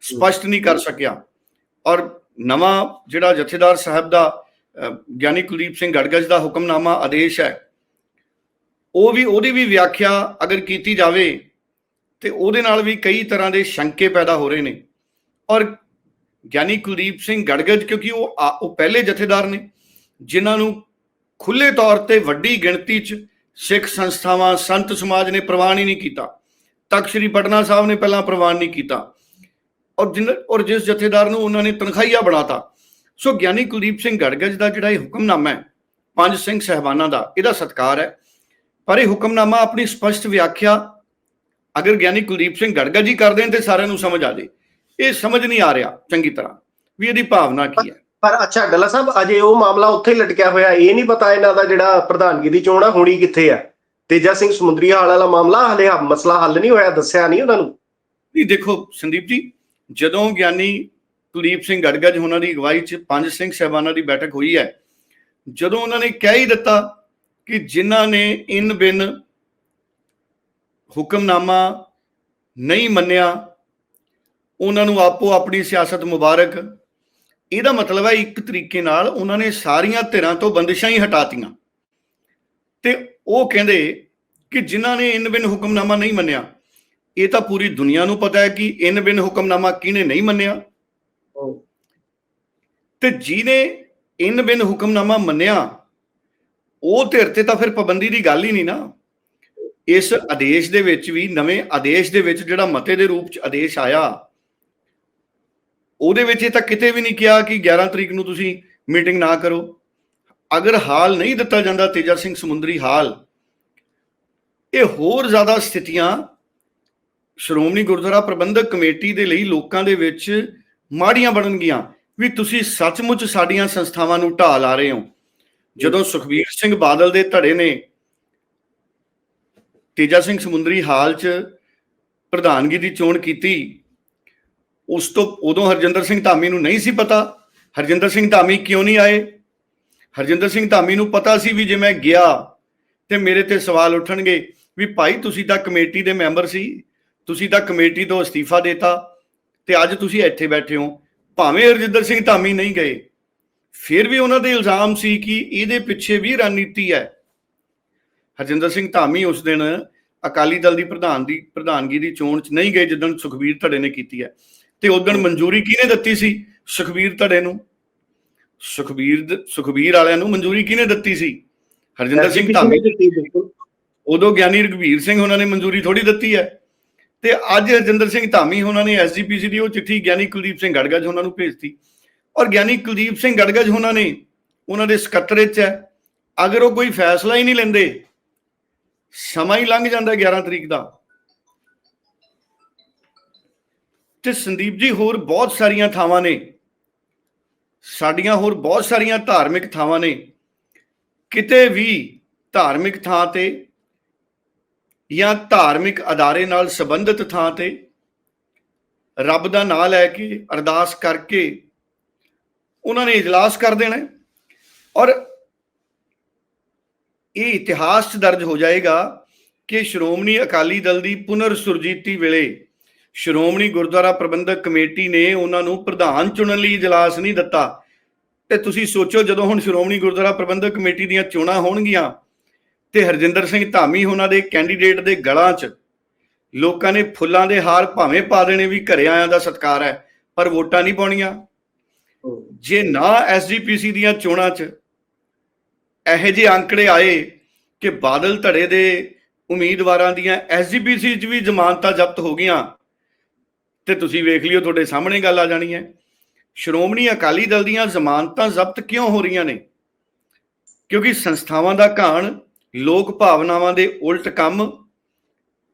ਸਪਸ਼ਟ ਨਹੀਂ ਕਰ ਸਕਿਆ। ਔਰ ਨਵਾਂ ਜਿਹੜਾ ਜਥੇਦਾਰ ਸਾਹਿਬ ਦਾ ਗਿਆਨੀ ਕੁਲਦੀਪ ਸਿੰਘ ਗੜਗੜ ਦਾ ਹੁਕਮਨਾਮਾ ਆਦੇਸ਼ ਹੈ, ਉਹ ਵੀ ਉਹਦੀ ਵੀ ਵਿਆਖਿਆ ਅਗਰ ਕੀਤੀ ਜਾਵੇ ਤੇ ਉਹਦੇ ਨਾਲ ਵੀ ਕਈ ਤਰ੍ਹਾਂ ਦੇ ਸ਼ੰਕੇ ਪੈਦਾ ਹੋ ਰਹੇ ਨੇ। ਔਰ ਗਿਆਨੀ ਕੁਲਦੀਪ ਸਿੰਘ ਗੜਗੜ ਕਿਉਂਕਿ ਉਹ ਆ- ਉਹ ਪਹਿਲੇ ਜਥੇਦਾਰ ਨੇ, ਜਿਨ੍ਹਾਂ ਨੂੰ ਖੁੱਲੇ ਤੌਰ ਤੇ ਵੱਡੀ ਗਿਣਤੀ 'ਚ ਸਿੱਖ ਸੰਸਥਾਵਾਂ, ਸੰਤ ਸਮਾਜ ਨੇ ਪ੍ਰਵਾਨ ਹੀ ਨਹੀਂ ਕੀਤਾ। ਤੱਕ ਸ੍ਰੀ ਪਟਨਾ ਸਾਹਿਬ ਨੇ ਪਹਿਲਾਂ ਪ੍ਰਵਾਨ ਨਹੀਂ ਕੀਤਾ। ਔਰ ਜਿਨ, ਔਰ ਜਿਸ ਜਥੇਦਾਰ ਨੂੰ ਉਹਨਾਂ ਨੇ ਤਨਖਾਹੀਆ ਬਣਾਤਾ, ਸੋ ਗਿਆਨੀ ਕੁਲਦੀਪ ਸਿੰਘ ਗੜਗੜ ਦਾ ਜਿਹੜਾ ਇਹ ਹੁਕਮਨਾਮਾ ਹੈ, ਪੰਜ ਸਿੰਘ ਸਹਿਬਾਨਾਂ ਦਾ, ਇਹਦਾ ਸਤਕਾਰ ਹੈ। ਪਰ ਇਹ ਹੁਕਮਨਾਮਾ ਆਪਣੀ ਸਪਸ਼ਟ ਵਿਆਖਿਆ ਅਗਰ ਗਿਆਨੀ ਕੁਲਦੀਪ ਸਿੰਘ ਗੜਗੜ ਜੀ ਕਰਦੇ ਨੇ ਤੇ ਸਾਰਿਆਂ ਨੂੰ ਸਮਝ ਆ ਜੇ। ਇਹ ਸਮਝ ਨਹੀਂ ਆ ਰਿਹਾ ਚੰਗੀ ਤਰ੍ਹਾਂ ਵੀ ਇਹਦੀ ਭਾਵਨਾ ਕੀ ਹੈ। ਪਰ ਅੱਛਾ ਡੱਲਾ ਸਾਹਿਬ, ਅਜੇ ਉਹ ਮਾਮਲਾ ਉੱਥੇ ਹੀ ਲਟਕਿਆ ਹੋਇਆ, ਇਹ ਨਹੀਂ ਪਤਾ ਇਹਨਾਂ ਦਾ ਜਿਹੜਾ ਪ੍ਰਧਾਨਗੀ ਦੀ ਚੋਣ ਆ, ਹੋਣੀ ਕਿੱਥੇ ਆ? ਤੇਜਾ ਸਿੰਘ ਸਮੁੰਦਰੀ ਹਾਲ ਵਾਲਾ ਮਾਮਲਾ, ਹਲੇ ਮਸਲਾ ਹੱਲ ਨਹੀਂ ਹੋਇਆ, ਦੱਸਿਆ ਨਹੀਂ ਉਹਨਾਂ ਨੂੰ। ਨਹੀਂ, ਦੇਖੋ, ਸੰਦੀਪ ਜੀ, ਜਦੋਂ ਗਿਆਨੀ ਕੁਲਦੀਪ ਸਿੰਘ ਗੜਗੜ ਉਹਨਾਂ ਦੀ ਅਗਵਾਈ 'ਚ ਪੰਜ ਸਿੰਘ ਸਹਿਬਾਨਾਂ ਦੀ ਬੈਠਕ ਹੋਈ ਹੈ, ਜਦੋਂ ਉਹਨਾਂ ਨੇ ਕਹਿ ਹੀ ਦਿੱਤਾ ਕਿ ਜਿਨ੍ਹਾਂ ਨੇ ਇਨ ਬਿਨ ਹੁਕਮਨਾਮਾ ਨਹੀਂ ਮੰਨਿਆ, ਉਹਨਾਂ ਨੂੰ ਆਪੋ ਆਪਣੀ ਸਿਆਸਤ ਮੁਬਾਰਕ, ਇਹਦਾ ਮਤਲਬ ਹੈ ਇੱਕ ਤਰੀਕੇ ਨਾਲ ਉਹਨਾਂ ਨੇ ਸਾਰੀਆਂ ਧਿਰਾਂ ਤੋਂ ਬੰਦਿਸ਼ਾਂ ਹੀ ਹਟਾਤੀਆਂ ਤੇ ਉਹ ਕਹਿੰਦੇ ਕਿ ਜਿਨ੍ਹਾਂ ਨੇ ਇਨ ਬਿਨ ਹੁਕਮਨਾਮਾ ਨਹੀਂ ਮੰਨਿਆ ਇਹ ਤਾਂ ਪੂਰੀ ਦੁਨੀਆ ਨੂੰ ਪਤਾ ਹੈ ਕਿ ਇਨ ਬਿਨ ਹੁਕਮਨਾਮਾ ਕਿਹਨੇ ਨਹੀਂ ਮੰਨਿਆ। ਤੇ ਜਿਹਨੇ ਇਨ ਬਿਨ ਹੁਕਮਨਾਮਾ ਮੰਨਿਆ ਉਹ ਧਿਰ ਤੇ ਤਾਂ ਫਿਰ ਪਾਬੰਦੀ ਦੀ ਗੱਲ ਹੀ ਨਹੀਂ ਨਾ। ਇਸ ਆਦੇਸ਼ ਦੇ ਵਿੱਚ ਵੀ ਨਵੇਂ ਆਦੇਸ਼ ਦੇ ਵਿੱਚ ਜਿਹੜਾ ਮਤੇ ਦੇ ਰੂਪ ਚ ਆਦੇਸ਼ ਆਇਆ ਉਹਦੇ ਵਿੱਚ ਇਹ ਤਾਂ ਕਿਤੇ ਵੀ ਨਹੀਂ ਕਿਹਾ ਕਿ 11 ਤਰੀਕ ਨੂੰ ਤੁਸੀਂ ਮੀਟਿੰਗ ਨਾ ਕਰੋ। ਅਗਰ ਹਾਲ ਨਹੀਂ ਦਿੱਤਾ ਜਾਂਦਾ ਤੇਜਾ ਸਿੰਘ ਸਮੁੰਦਰੀ ਹਾਲ, ਇਹ ਹੋਰ ਜ਼ਿਆਦਾ ਸਥਿਤੀਆਂ ਸ਼੍ਰੋਮਣੀ ਗੁਰਦੁਆਰਾ ਪ੍ਰਬੰਧਕ ਕਮੇਟੀ ਦੇ ਲਈ ਲੋਕਾਂ ਦੇ ਵਿੱਚ ਮਾੜੀਆਂ ਬਣਨਗੀਆਂ। ਵੀ ਤੁਸੀਂ ਸੱਚਮੁੱਚ ਸਾਡੀਆਂ ਸੰਸਥਾਵਾਂ ਨੂੰ ਢਾਹ ਲਾ ਰਹੇ ਹੋ। ਜਦੋਂ ਸੁਖਬੀਰ ਸਿੰਘ ਬਾਦਲ ਦੇ ਧੜੇ ਨੇ ਤੇਜਾ ਸਿੰਘ ਸਮੁੰਦਰੀ ਹਾਲ 'ਚ ਪ੍ਰਧਾਨਗੀ ਦੀ ਚੋਣ ਕੀਤੀ, ਉਸ ਤੋਂ ਉਦੋਂ ਹਰਜਿੰਦਰ ਸਿੰਘ ਧਾਮੀ ਨੂੰ ਨਹੀਂ ਸੀ ਪਤਾ। ਹਰਜਿੰਦਰ ਸਿੰਘ ਧਾਮੀ ਕਿਉਂ ਨਹੀਂ ਆਏ? ਹਰਜਿੰਦਰ ਸਿੰਘ ਧਾਮੀ ਨੂੰ ਪਤਾ ਸੀ ਵੀ ਜੇ ਮੈਂ ਗਿਆ ਤੇ ਮੇਰੇ ਤੇ ਸਵਾਲ ਉੱਠਣਗੇ ਵੀ ਭਾਈ ਤੁਸੀਂ ਤਾਂ ਕਮੇਟੀ ਦੇ ਮੈਂਬਰ ਸੀ ਤੁਸੀਂ ਤਾਂ ਕਮੇਟੀ ਤੋਂ ਅਸਤੀਫਾ ਦਿੱਤਾ ਤੇ ਅੱਜ ਤੁਸੀਂ ਇੱਥੇ ਬੈਠੇ ਹੋ। ਭਾਵੇਂ ਹਰਜਿੰਦਰ ਸਿੰਘ ਧਾਮੀ ਨਹੀਂ ਗਏ ਫਿਰ ਵੀ ਉਹਨਾਂ ਦੇ ਇਲਜ਼ਾਮ ਸੀ ਕਿ ਇਹਦੇ ਪਿੱਛੇ ਵੀ ਰਣਨੀਤੀ ਹੈ। ਹਰਜਿੰਦਰ ਸਿੰਘ ਧਾਮੀ ਉਸ ਦਿਨ ਅਕਾਲੀ ਦਲ ਦੀ ਪ੍ਰਧਾਨ ਦੀ ਪ੍ਰਧਾਨਗੀ ਦੀ ਚੋਣ 'ਚ ਨਹੀਂ ਗਏ ਜਦੋਂ ਸੁਖਬੀਰ ਧੜੇ ਨੇ ਕੀਤੀ ਹੈ। ਤੇ ਉਦੋਂ ਮਨਜ਼ੂਰੀ ਕਿਹਨੇ ਦਿੱਤੀ ਸੀ ਸੁਖਬੀਰ ਧੜੇ ਨੂੰ? ਸੁਖਬੀਰ ਸੁਖਬੀਰ ਵਾਲਿਆਂ ਨੂੰ ਮਨਜ਼ੂਰੀ ਕਿਹਨੇ ਦਿੱਤੀ ਸੀ? ਹਰਜਿੰਦਰ ਸਿੰਘ ਧਾਮੀ। ਬਿਲਕੁਲ। ਉਦੋਂ ਗਿਆਨੀ ਰਘਬੀਰ ਸਿੰਘ ਉਹਨਾਂ ਨੇ ਮਨਜ਼ੂਰੀ ਥੋੜੀ ਦਿੱਤੀ ਹੈ। ਤੇ ਅੱਜ ਹਰਜਿੰਦਰ ਸਿੰਘ ਧਾਮੀ ਉਹਨਾਂ ਨੇ ਐਸਜੀਪੀਸੀ ਦੀ ਉਹ ਚਿੱਠੀ ਗਿਆਨੀ ਕੁਲਦੀਪ ਸਿੰਘ ਗੜਗੜ ਉਹਨਾਂ ਨੂੰ ਭੇਜਤੀ। ਔਰ ਗਿਆਨੀ ਕੁਲਦੀਪ ਸਿੰਘ ਗੜਗੜ ਉਹਨਾਂ ਨੇ ਉਹਨਾਂ ਦੇ ਸਕੱਤਰੇਤ ਚ ਹੈ। ਅਗਰ ਉਹ ਕੋਈ ਫੈਸਲਾ ਹੀ ਨਹੀਂ ਲੈਂਦੇ ਸਮਾਂ ਹੀ ਲੰਘ ਜਾਂਦਾ 11 ਤਰੀਕ ਦਾ। ਤੇ ਸੰਦੀਪ ਜੀ ਹੋਰ ਬਹੁਤ ਸਾਰੀਆਂ ਥਾਵਾਂ ਨੇ। ਸਾਡੀਆਂ ਹੋਰ ਬਹੁਤ ਸਾਰੀਆਂ ਧਾਰਮਿਕ ਥਾਵਾਂ ਨੇ। ਕਿਤੇ ਵੀ ਧਾਰਮਿਕ ਥਾਂ ਤੇ ਜਾਂ ਧਾਰਮਿਕ ਅਦਾਰੇ ਨਾਲ ਸੰਬੰਧਿਤ ਥਾਂ ਤੇ ਰੱਬ ਦਾ ਨਾਮ ਲੈ ਕੇ ਅਰਦਾਸ ਕਰਕੇ ਉਹਨਾਂ ਨੇ ਇਜਲਾਸ ਕਰ ਦੇਣਾ ਔਰ ਇਹ ਇਤਿਹਾਸ 'ਚ ਦਰਜ ਹੋ ਜਾਏਗਾ ਕਿ ਸ਼੍ਰੋਮਣੀ ਅਕਾਲੀ ਦਲ ਦੀ ਪੁਨਰ ਸੁਰਜੀਤੀ ਵੇਲੇ ਸ਼੍ਰੋਮਣੀ ਗੁਰਦੁਆਰਾ ਪ੍ਰਬੰਧਕ ਕਮੇਟੀ ਨੇ ਉਹਨਾਂ ਨੂੰ ਪ੍ਰਧਾਨ ਚੁਣਨ ਲਈ ਇਜਲਾਸ ਨਹੀਂ ਦਿੱਤਾ। ਤੇ ਤੁਸੀਂ ਸੋਚੋ ਜਦੋਂ ਹੁਣ ਸ਼੍ਰੋਮਣੀ ਗੁਰਦੁਆਰਾ ਪ੍ਰਬੰਧਕ ਕਮੇਟੀ ਦੀਆਂ ਚੋਣਾਂ ਹੋਣਗੀਆਂ, ਤੇ ਹਰਜਿੰਦਰ ਸਿੰਘ ਧਾਮੀ ਉਹਨਾਂ ਦੇ ਕੈਂਡੀਡੇਟ ਦੇ ਗਲਾਂ 'ਚ ਲੋਕਾਂ ਨੇ ਫੁੱਲਾਂ ਦੇ ਹਾਰ ਭਾਵੇਂ ਪਾ ਦੇਣੇ ਵੀ ਘਰੇ ਆਇਆਂ ਦਾ ਸਤਿਕਾਰ ਹੈ, ਪਰ ਵੋਟਾਂ ਨਹੀਂ ਪਾਉਣੀਆਂ। ਜੇ ਨਾ ਐਸਜੀਪੀਸੀ ਦੀਆਂ ਚੋਣਾਂ 'ਚ ਇਹੋ ਜਿਹੇ ਅੰਕੜੇ ਆਏ ਕਿ ਬਾਦਲ ਧੜੇ ਦੇ ਉਮੀਦਵਾਰਾਂ ਦੀਆਂ ਐਸਜੀਪੀਸੀ 'ਚ ਵੀ ਜ਼ਮਾਨਤਾਂ ਜ਼ਬਤ ਹੋ ਗਈਆਂ ਤੇ ਤੁਸੀਂ ਵੇਖ ਲਿਓ, ਤੁਹਾਡੇ ਸਾਹਮਣੇ ਗੱਲ ਆ ਜਾਣੀ ਹੈ। ਸ਼੍ਰੋਮਣੀ ਅਕਾਲੀ ਦਲ ਦੀਆਂ ਜ਼ਮਾਨਤਾਂ ਜ਼ਬਤ ਕਿਉਂ ਹੋ ਰਹੀਆਂ ਨੇ? ਕਿਉਂਕਿ ਸੰਸਥਾਵਾਂ ਦਾ ਘਾਣ, ਲੋਕ ਭਾਵਨਾਵਾਂ ਦੇ ਉਲਟ ਕੰਮ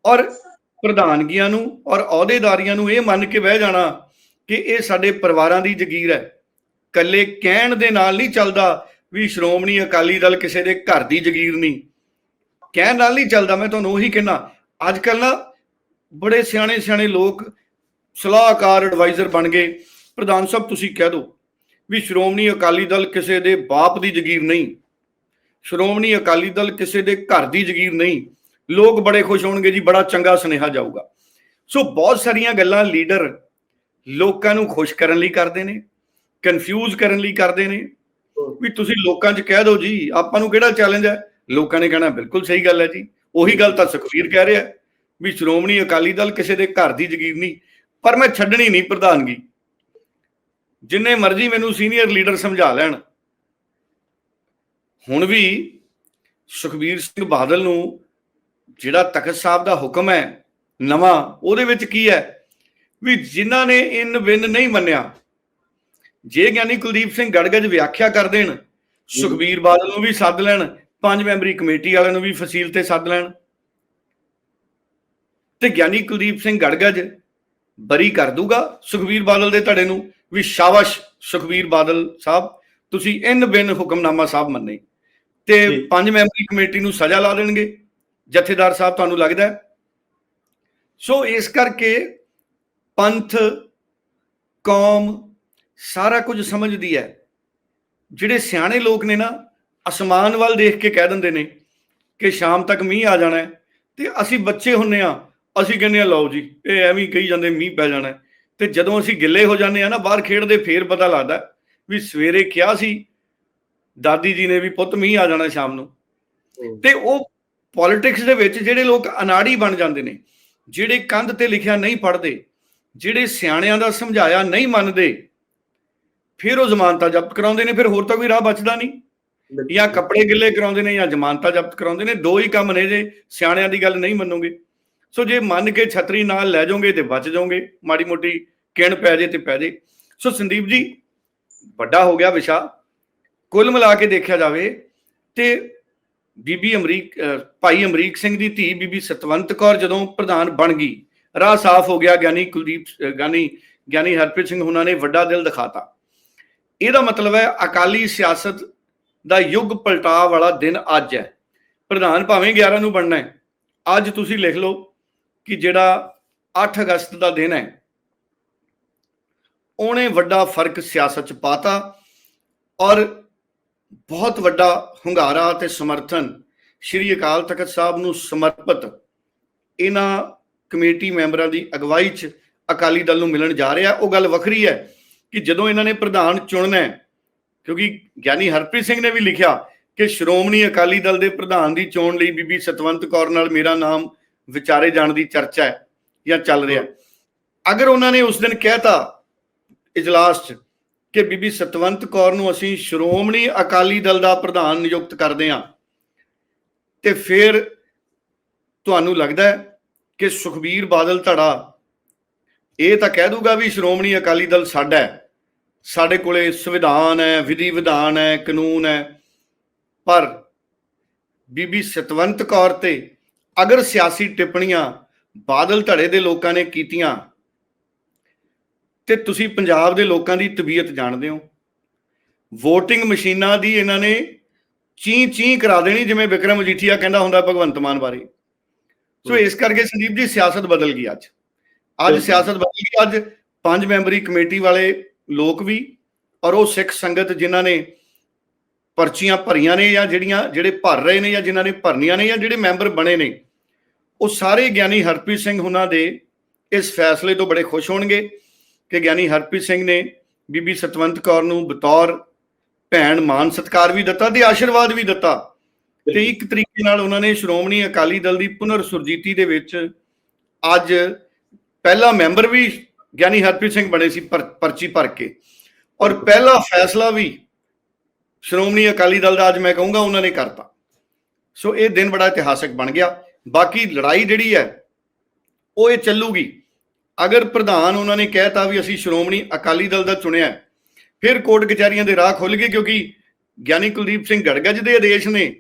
ਔਰ ਪ੍ਰਧਾਨਗੀਆਂ ਨੂੰ ਔਰ ਅਹੁਦੇਦਾਰੀਆਂ ਨੂੰ ਇਹ ਮੰਨ ਕੇ ਬਹਿ ਜਾਣਾ ਕਿ ਇਹ ਸਾਡੇ ਪਰਿਵਾਰਾਂ ਦੀ ਜ਼ਗੀਰ ਹੈ। ਕੱਲੇ ਕਹਿਣ ਦੇ ਨਾਲ ਨਹੀਂ ਚੱਲਦਾ ਵੀ ਸ਼੍ਰੋਮਣੀ ਅਕਾਲੀ ਦਲ ਕਿਸੇ ਦੇ ਘਰ ਦੀ ਜ਼ਗੀਰ ਨਹੀਂ। ਕਹਿਣ ਨਾਲ ਨਹੀਂ ਚੱਲਦਾ, ਮੈਂ ਤੁਹਾਨੂੰ ਉਹੀ ਕਹਿਣਾ ਅੱਜ ਕੱਲ ਨਾ ਬੜੇ ਸਿਆਣੇ ਸਿਆਣੇ ਲੋਕ ਸਲਾਹਕਾਰ ਐਡਵਾਈਜ਼ਰ ਬਣ ਗਏ। ਪ੍ਰਧਾਨ ਸਾਹਿਬ, ਤੁਸੀਂ ਕਹਿ ਦਿਓ ਵੀ ਸ਼੍ਰੋਮਣੀ ਅਕਾਲੀ ਦਲ ਕਿਸੇ ਦੇ ਬਾਪ ਦੀ ਜ਼ਗੀਰ ਨਹੀਂ। ਸ਼੍ਰੋਮਣੀ ਅਕਾਲੀ ਦਲ ਕਿਸੇ ਦੇ ਘਰ ਦੀ ਜ਼ਗੀਰ ਨਹੀਂ। ਲੋਕ ਬੜੇ ਖੁਸ਼ ਹੋਣਗੇ ਜੀ, ਬੜਾ ਚੰਗਾ ਸੁਨੇਹਾ ਜਾਊਗਾ। ਸੋ ਬਹੁਤ ਸਾਰੀਆਂ ਗੱਲਾਂ ਲੀਡਰ ਲੋਕਾਂ ਨੂੰ ਖੁਸ਼ ਕਰਨ ਲਈ ਕਰਦੇ ਨੇ ਕਨਫਿਊਜ਼ ਕਰਨ ਲਈ ਕਰਦੇ ਨੇ। ਵੀ ਤੁਸੀਂ ਲੋਕਾਂ 'ਚ ਕਹਿ ਦਿਓ ਜੀ, ਆਪਾਂ ਨੂੰ ਕਿਹੜਾ ਚੈਲੰਜ ਹੈ? ਲੋਕਾਂ ਨੇ ਕਹਿਣਾ ਬਿਲਕੁਲ ਸਹੀ ਗੱਲ ਹੈ ਜੀ। ਉਹੀ ਗੱਲ ਤਾਂ ਸੁਖਵੀਰ ਕਹਿ ਰਿਹਾ ਵੀ ਸ਼੍ਰੋਮਣੀ ਅਕਾਲੀ ਦਲ ਕਿਸੇ ਦੇ ਘਰ ਦੀ ਜ਼ਗੀਰ ਨਹੀਂ। ਪਰ ਮੈਂ ਛੱਡਣੀ ਨਹੀਂ ਪ੍ਰਧਾਨਗੀ। ਜਿੰਨੇ ਮਰਜ਼ੀ ਮੈਨੂੰ ਸੀਨੀਅਰ ਲੀਡਰ ਸਮਝਾ ਲੈਣ। ਹੁਣ ਵੀ ਸੁਖਬੀਰ ਸਿੰਘ ਬਾਦਲ ਨੂੰ ਜਿਹੜਾ ਤਖਤ ਸਾਹਿਬ ਦਾ ਹੁਕਮ ਹੈ ਨਵਾਂ, ਉਹਦੇ ਵਿੱਚ ਕੀ ਹੈ? ਵੀ ਜਿਨ੍ਹਾਂ ਨੇ ਇਨ ਬਿਨ ਨਹੀਂ ਮੰਨਿਆ, ਜੇ ਗਿਆਨੀ ਕੁਲਦੀਪ ਸਿੰਘ ਗੜਗੜ ਵਿਆਖਿਆ ਕਰ ਦੇਣ, ਸੁਖਬੀਰ ਬਾਦਲ ਨੂੰ ਵੀ ਸੱਦ ਲੈਣ, ਪੰਜ ਮੈਂਬਰੀ ਕਮੇਟੀ ਵਾਲਿਆਂ ਨੂੰ ਵੀ ਫਸੀਲ ਤੇ ਸੱਦ ਲੈਣ। ਤੇ ਗਿਆਨੀ ਕੁਲਦੀਪ ਸਿੰਘ ਗੜਗੜ ਬਰੀ ਕਰ ਦੂਗਾ ਸੁਖਬੀਰ ਬਾਦਲ ਦੇ ਧੜੇ ਨੂੰ ਵੀ ਸ਼ਾਬਾਸ਼ ਸੁਖਬੀਰ ਬਾਦਲ ਸਾਹਿਬ ਤੁਸੀਂ ਇਨ ਬਿਨ ਹੁਕਮਨਾਮਾ ਸਾਹਿਬ ਮੰਨੇ। ਤੇ। ਪੰਜ ਮੈਂਬਰੀ ਕਮੇਟੀ ਨੂੰ ਸਜ਼ਾ ਲਾ ਦੇਣਗੇ ਜਥੇਦਾਰ ਸਾਹਿਬ ਤੁਹਾਨੂੰ ਲੱਗਦਾ ਹੈ? ਸੋ ਇਸ ਕਰਕੇ ਪੰਥ ਕੌਮ ਸਾਰਾ ਕੁਝ ਸਮਝਦੀ ਹੈ। ਜਿਹੜੇ ਸਿਆਣੇ ਲੋਕ ਨੇ ਨਾ ਅਸਮਾਨ ਵੱਲ ਦੇਖ ਕੇ ਕਹਿ ਦਿੰਦੇ ਨੇ ਕਿ ਸ਼ਾਮ ਤੱਕ ਮੀਂਹ ਆ ਜਾਣਾ ਤੇ ਅਸੀਂ ਬੱਚੇ ਹੁੰਨੇ ਆ ਅਸੀਂ ਕਹਿੰਦੇ ਆ ਲਓ ਜੀ ਇਹ ਐਵੇਂ ਕਹੀ ਜਾਂਦੇ ਮੀਂਹ ਪੈ ਜਾਣਾ। ਤੇ ਜਦੋਂ ਅਸੀਂ ਗਿੱਲੇ ਹੋ ਜਾਂਦੇ ਆ ਨਾ ਬਾਹਰ ਖੇਡਦੇ ਫੇਰ ਪਤਾ ਲੱਗਦਾ ਵੀ ਸਵੇਰੇ ਕਿਹਾ ਸੀ ਦਾਦੀ ਜੀ ਨੇ ਵੀ ਪੁੱਤ ਮੀਂਹ ਆ ਜਾਣਾ ਸ਼ਾਮ ਨੂੰ। ਤੇ ਉਹ ਪੋਲਿਟਿਕਸ ਦੇ ਵਿੱਚ ਜਿਹੜੇ ਲੋਕ ਅਨਾੜੀ ਬਣ ਜਾਂਦੇ ਨੇ ਜਿਹੜੇ ਕੰਧ ਤੇ ਲਿਖਿਆ ਨਹੀਂ ਪੜ੍ਹਦੇ ਜਿਹੜੇ ਸਿਆਣਿਆਂ ਦਾ ਸਮਝਾਇਆ ਨਹੀਂ ਮੰਨਦੇ ਫਿਰ ਉਹ ਜ਼ਮਾਨਤਾਂ ਜ਼ਬਤ ਕਰਾਉਂਦੇ ਨੇ ਫਿਰ ਹੋਰ ਤਾਂ ਕੋਈ ਰਾਹ ਬਚਦਾ ਨਹੀਂ। ਜਾਂ ਕੱਪੜੇ ਗਿੱਲੇ ਕਰਾਉਂਦੇ ਨੇ ਜਾਂ ਜ਼ਮਾਨਤਾਂ ਜ਼ਬਤ ਕਰਾਉਂਦੇ ਨੇ ਦੋ ਹੀ ਕੰਮ ਨੇ ਜੇ ਸਿਆਣਿਆਂ ਦੀ ਗੱਲ ਨਹੀਂ ਮੰਨੋਗੇ। ਸੋ ਜੇ ਮੰਨ ਕੇ ਛਤਰੀ ਨਾਲ ਲੈ ਜਾਓਗੇ ਤੇ ਬਚ ਜਾਓਗੇ, ਮਾੜੀ ਮੋਟੀ ਕਿਣ ਪੈ ਜੇ ਤੇ ਪੈ ਜੇ। ਸੋ ਸੰਦੀਪ ਜੀ, ਵੱਡਾ ਹੋ ਗਿਆ ਵਿਸ਼ਾ। ਕੁੱਲ ਮਿਲਾ ਕੇ ਦੇਖਿਆ ਜਾਵੇ ਤੇ ਬੀਬੀ ਅਮਰੀਕ ਭਾਈ ਅਮਰੀਕ ਸਿੰਘ ਦੀ ਧੀ ਬੀਬੀ ਸਤਵੰਤ ਕੌਰ ਜਦੋਂ ਪ੍ਰਧਾਨ ਬਣ ਗਈ, ਰਾਹ ਸਾਫ਼ ਹੋ ਗਿਆ, ਗਿਆਨੀ ਕੁਲਦੀਪ ਗਿਆਨੀ ਗਿਆਨੀ ਹਰਪ੍ਰੀਤ ਸਿੰਘ ਉਹਨਾਂ ਨੇ ਵੱਡਾ ਦਿਲ ਦਿਖਾਤਾ। ਇਹਦਾ ਮਤਲਬ ਹੈ ਅਕਾਲੀ ਸਿਆਸਤ ਦਾ ਯੁੱਗ ਪਲਟਾਅ ਵਾਲਾ ਦਿਨ ਅੱਜ ਹੈ। ਪ੍ਰਧਾਨ ਭਾਵੇਂ 11 ਨੂੰ ਬਣਨਾ ਹੈ। ਅੱਜ ਤੁਸੀਂ ਲਿਖ ਲਓ ਕਿ ਜਿਹੜਾ 8 ਅਗਸਤ ਦਾ ਦਿਨ ਹੈ, ਉਹਨੇ ਵੱਡਾ ਫ਼ਰਕ ਸਿਆਸਤ ਚ ਪਾਤਾ ਔਰ ਬਹੁਤ ਵੱਡਾ ਹੁੰਗਾਰਾ ਤੇ ਸਮਰਥਨ ਸ਼੍ਰੀ ਅਕਾਲ ਤਖਤ ਸਾਹਿਬ ਨੂੰ ਸਮਰਪਿਤ ਇਹਨਾਂ ਕਮੇਟੀ ਮੈਂਬਰਾਂ ਦੀ ਅਗਵਾਈ 'ਚ ਅਕਾਲੀ ਦਲ ਨੂੰ ਮਿਲਣ ਜਾ ਰਿਹਾ। ਉਹ ਗੱਲ ਵੱਖਰੀ ਹੈ ਕਿ ਜਦੋਂ ਇਹਨਾਂ ਨੇ ਪ੍ਰਧਾਨ ਚੁਣਨਾ ਹੈ, ਕਿਉਂਕਿ ਗਿਆਨੀ ਹਰਪ੍ਰੀਤ ਸਿੰਘ ਨੇ ਵੀ ਲਿਖਿਆ ਕਿ ਸ਼੍ਰੋਮਣੀ ਅਕਾਲੀ ਦਲ ਦੇ ਪ੍ਰਧਾਨ ਦੀ ਚੋਣ ਲਈ ਬੀਬੀ ਸਤਵੰਤ ਕੌਰ ਨਾਲ ਮੇਰਾ ਨਾਮ ਵਿਚਾਰੇ ਜਾਣ ਦੀ ਚਰਚਾ ਹੈ ਜਾਂ ਚੱਲ ਰਿਹਾ ਅਗਰ ਉਹਨਾਂ ਨੇ ਉਸ ਦਿਨ ਕਹਿਤਾ ਇਜਲਾਸ 'ਚ ਕਿ ਬੀਬੀ ਸਤਵੰਤ ਕੌਰ ਨੂੰ ਅਸੀਂ ਸ਼੍ਰੋਮਣੀ ਅਕਾਲੀ ਦਲ ਦਾ ਪ੍ਰਧਾਨ ਨਿਯੁਕਤ ਕਰਦੇ ਹਾਂ, ਤੇ ਫਿਰ ਤੁਹਾਨੂੰ ਲੱਗਦਾ ਹੈ ਕਿ ਸੁਖਬੀਰ ਬਾਦਲ ਧੜਾ ਇਹ ਤਾਂ ਕਹਿ ਦੂਗਾ ਵੀ ਸ਼੍ਰੋਮਣੀ ਅਕਾਲੀ ਦਲ ਸਾਡਾ ਹੈ, ਸਾਡੇ ਕੋਲੇ ਸੰਵਿਧਾਨ ਹੈ, ਵਿਧੀ ਵਿਧਾਨ ਹੈ, ਕਾਨੂੰਨ ਹੈ, ਪਰ ਬੀਬੀ ਸਤਵੰਤ ਕੌਰ ਤੇ ਅਗਰ ਸਿਆਸੀ ਟਿੱਪਣੀਆਂ ਬਾਦਲ ਧੜੇ ਦੇ ਲੋਕਾਂ ਨੇ ਕੀਤੀਆਂ ਤੇ ਤੁਸੀਂ ਪੰਜਾਬ ਦੇ ਲੋਕਾਂ ਦੀ ਤਬੀਅਤ ਜਾਣਦੇ ਹੋ। VOTING ਮਸ਼ੀਨਾਂ ਦੀ ਇਹਨਾਂ ਨੇ ਚੀਂ ਚੀਂ ਕਰਾ ਦੇਣੀ ਜਿਵੇਂ ਵਿਕਰਮ ਮਜੀਠੀਆ ਕਹਿੰਦਾ ਹੁੰਦਾ ਭਗਵੰਤ ਮਾਨ ਬਾਰੇ। ਸੋ ਇਸ ਕਰਕੇ ਸੰਦੀਪ ਜੀ ਸਿਆਸਤ ਬਦਲ ਗਈ ਅੱਜ। ਅੱਜ। ਸਿਆਸਤ ਬਦਲ ਗਈ ਅੱਜ ਪੰਜ ਮੈਂਬਰੀ ਕਮੇਟੀ ਵਾਲੇ ਲੋਕ ਵੀ ਔਰ ਉਹ ਸਿੱਖ ਸੰਗਤ ਜਿਨ੍ਹਾਂ ਨੇ ਪਰਚੀਆਂ ਭਰੀਆਂ ਨੇ ਜਾਂ ਜਿਹੜੀਆਂ ਜਿਹੜੇ ਭਰ ਰਹੇ ਨੇ ਜਾਂ ਜਿਨ੍ਹਾਂ ਨੇ ਭਰਨੀਆਂ ਨੇ ਜਾਂ ਜਿਹੜੇ ਮੈਂਬਰ ਬਣੇ ਨੇ ਉਹ ਸਾਰੇ ਗਿਆਨੀ ਹਰਪ੍ਰੀਤ ਸਿੰਘ ਉਹਨਾਂ ਦੇ ਇਸ ਫੈਸਲੇ ਤੋਂ ਬੜੇ ਖੁਸ਼ ਹੋਣਗੇ ਕਿ ਗਿਆਨੀ ਹਰਪ੍ਰੀਤ ਸਿੰਘ ਨੇ ਬੀਬੀ ਸਤਵੰਤ ਕੌਰ ਨੂੰ ਬਤੌਰ ਭੈਣ ਮਾਨ ਸਤਕਾਰ ਵੀ ਦਿੱਤਾ ਤੇ ਆਸ਼ੀਰਵਾਦ ਵੀ ਦਿੱਤਾ। ਤੇ ਇੱਕ ਤਰੀਕੇ ਨਾਲ ਉਹਨਾਂ ਨੇ ਸ਼੍ਰੋਮਣੀ ਅਕਾਲੀ ਦਲ ਦੀ ਪੁਨਰ ਸੁਰਜੀਤੀ ਦੇ ਵਿੱਚ ਅੱਜ ਪਹਿਲਾ ਮੈਂਬਰ ਵੀ ਗਿਆਨੀ ਹਰਪ੍ਰੀਤ ਸਿੰਘ ਬਣੇ ਸੀ ਪਰ- ਪਰਚੀ ਭਰ ਕੇ। ਔਰ ਪਹਿਲਾ ਫੈਸਲਾ ਵੀ ਸ਼੍ਰੋਮਣੀ ਅਕਾਲੀ ਦਲ ਦਾ ਅੱਜ ਮੈਂ ਕਹੂੰਗਾ ਉਹਨਾਂ ਨੇ ਕਰਤਾ। ਸੋ ਇਹ ਦਿਨ ਬੜਾ ਇਤਿਹਾਸਕ ਬਣ ਗਿਆ। ਬਾਕੀ ਲੜਾਈ ਜਿਹੜੀ ਹੈ, ਉਹ ਇਹ ਚੱਲੂਗੀ। ਅਗਰ ਪ੍ਰਧਾਨ ਉਹਨਾਂ ਨੇ ਕਹਿਤਾ ਵੀ ਅਸੀਂ ਸ਼੍ਰੋਮਣੀ ਅਕਾਲੀ ਦਲ ਦਾ ਚੁਣਿਆ ਫਿਰ ਕੋਰਟ ਕਚਹਿਰੀਆਂ ਦੇ ਰਾਹ ਖੁੱਲ ਗਏ ਕਿਉਂਕਿ ਗਿਆਨੀ ਕੁਲਦੀਪ ਸਿੰਘ ਗੜਗੜ ਦੇ ਆਦੇਸ਼ ਨੇ।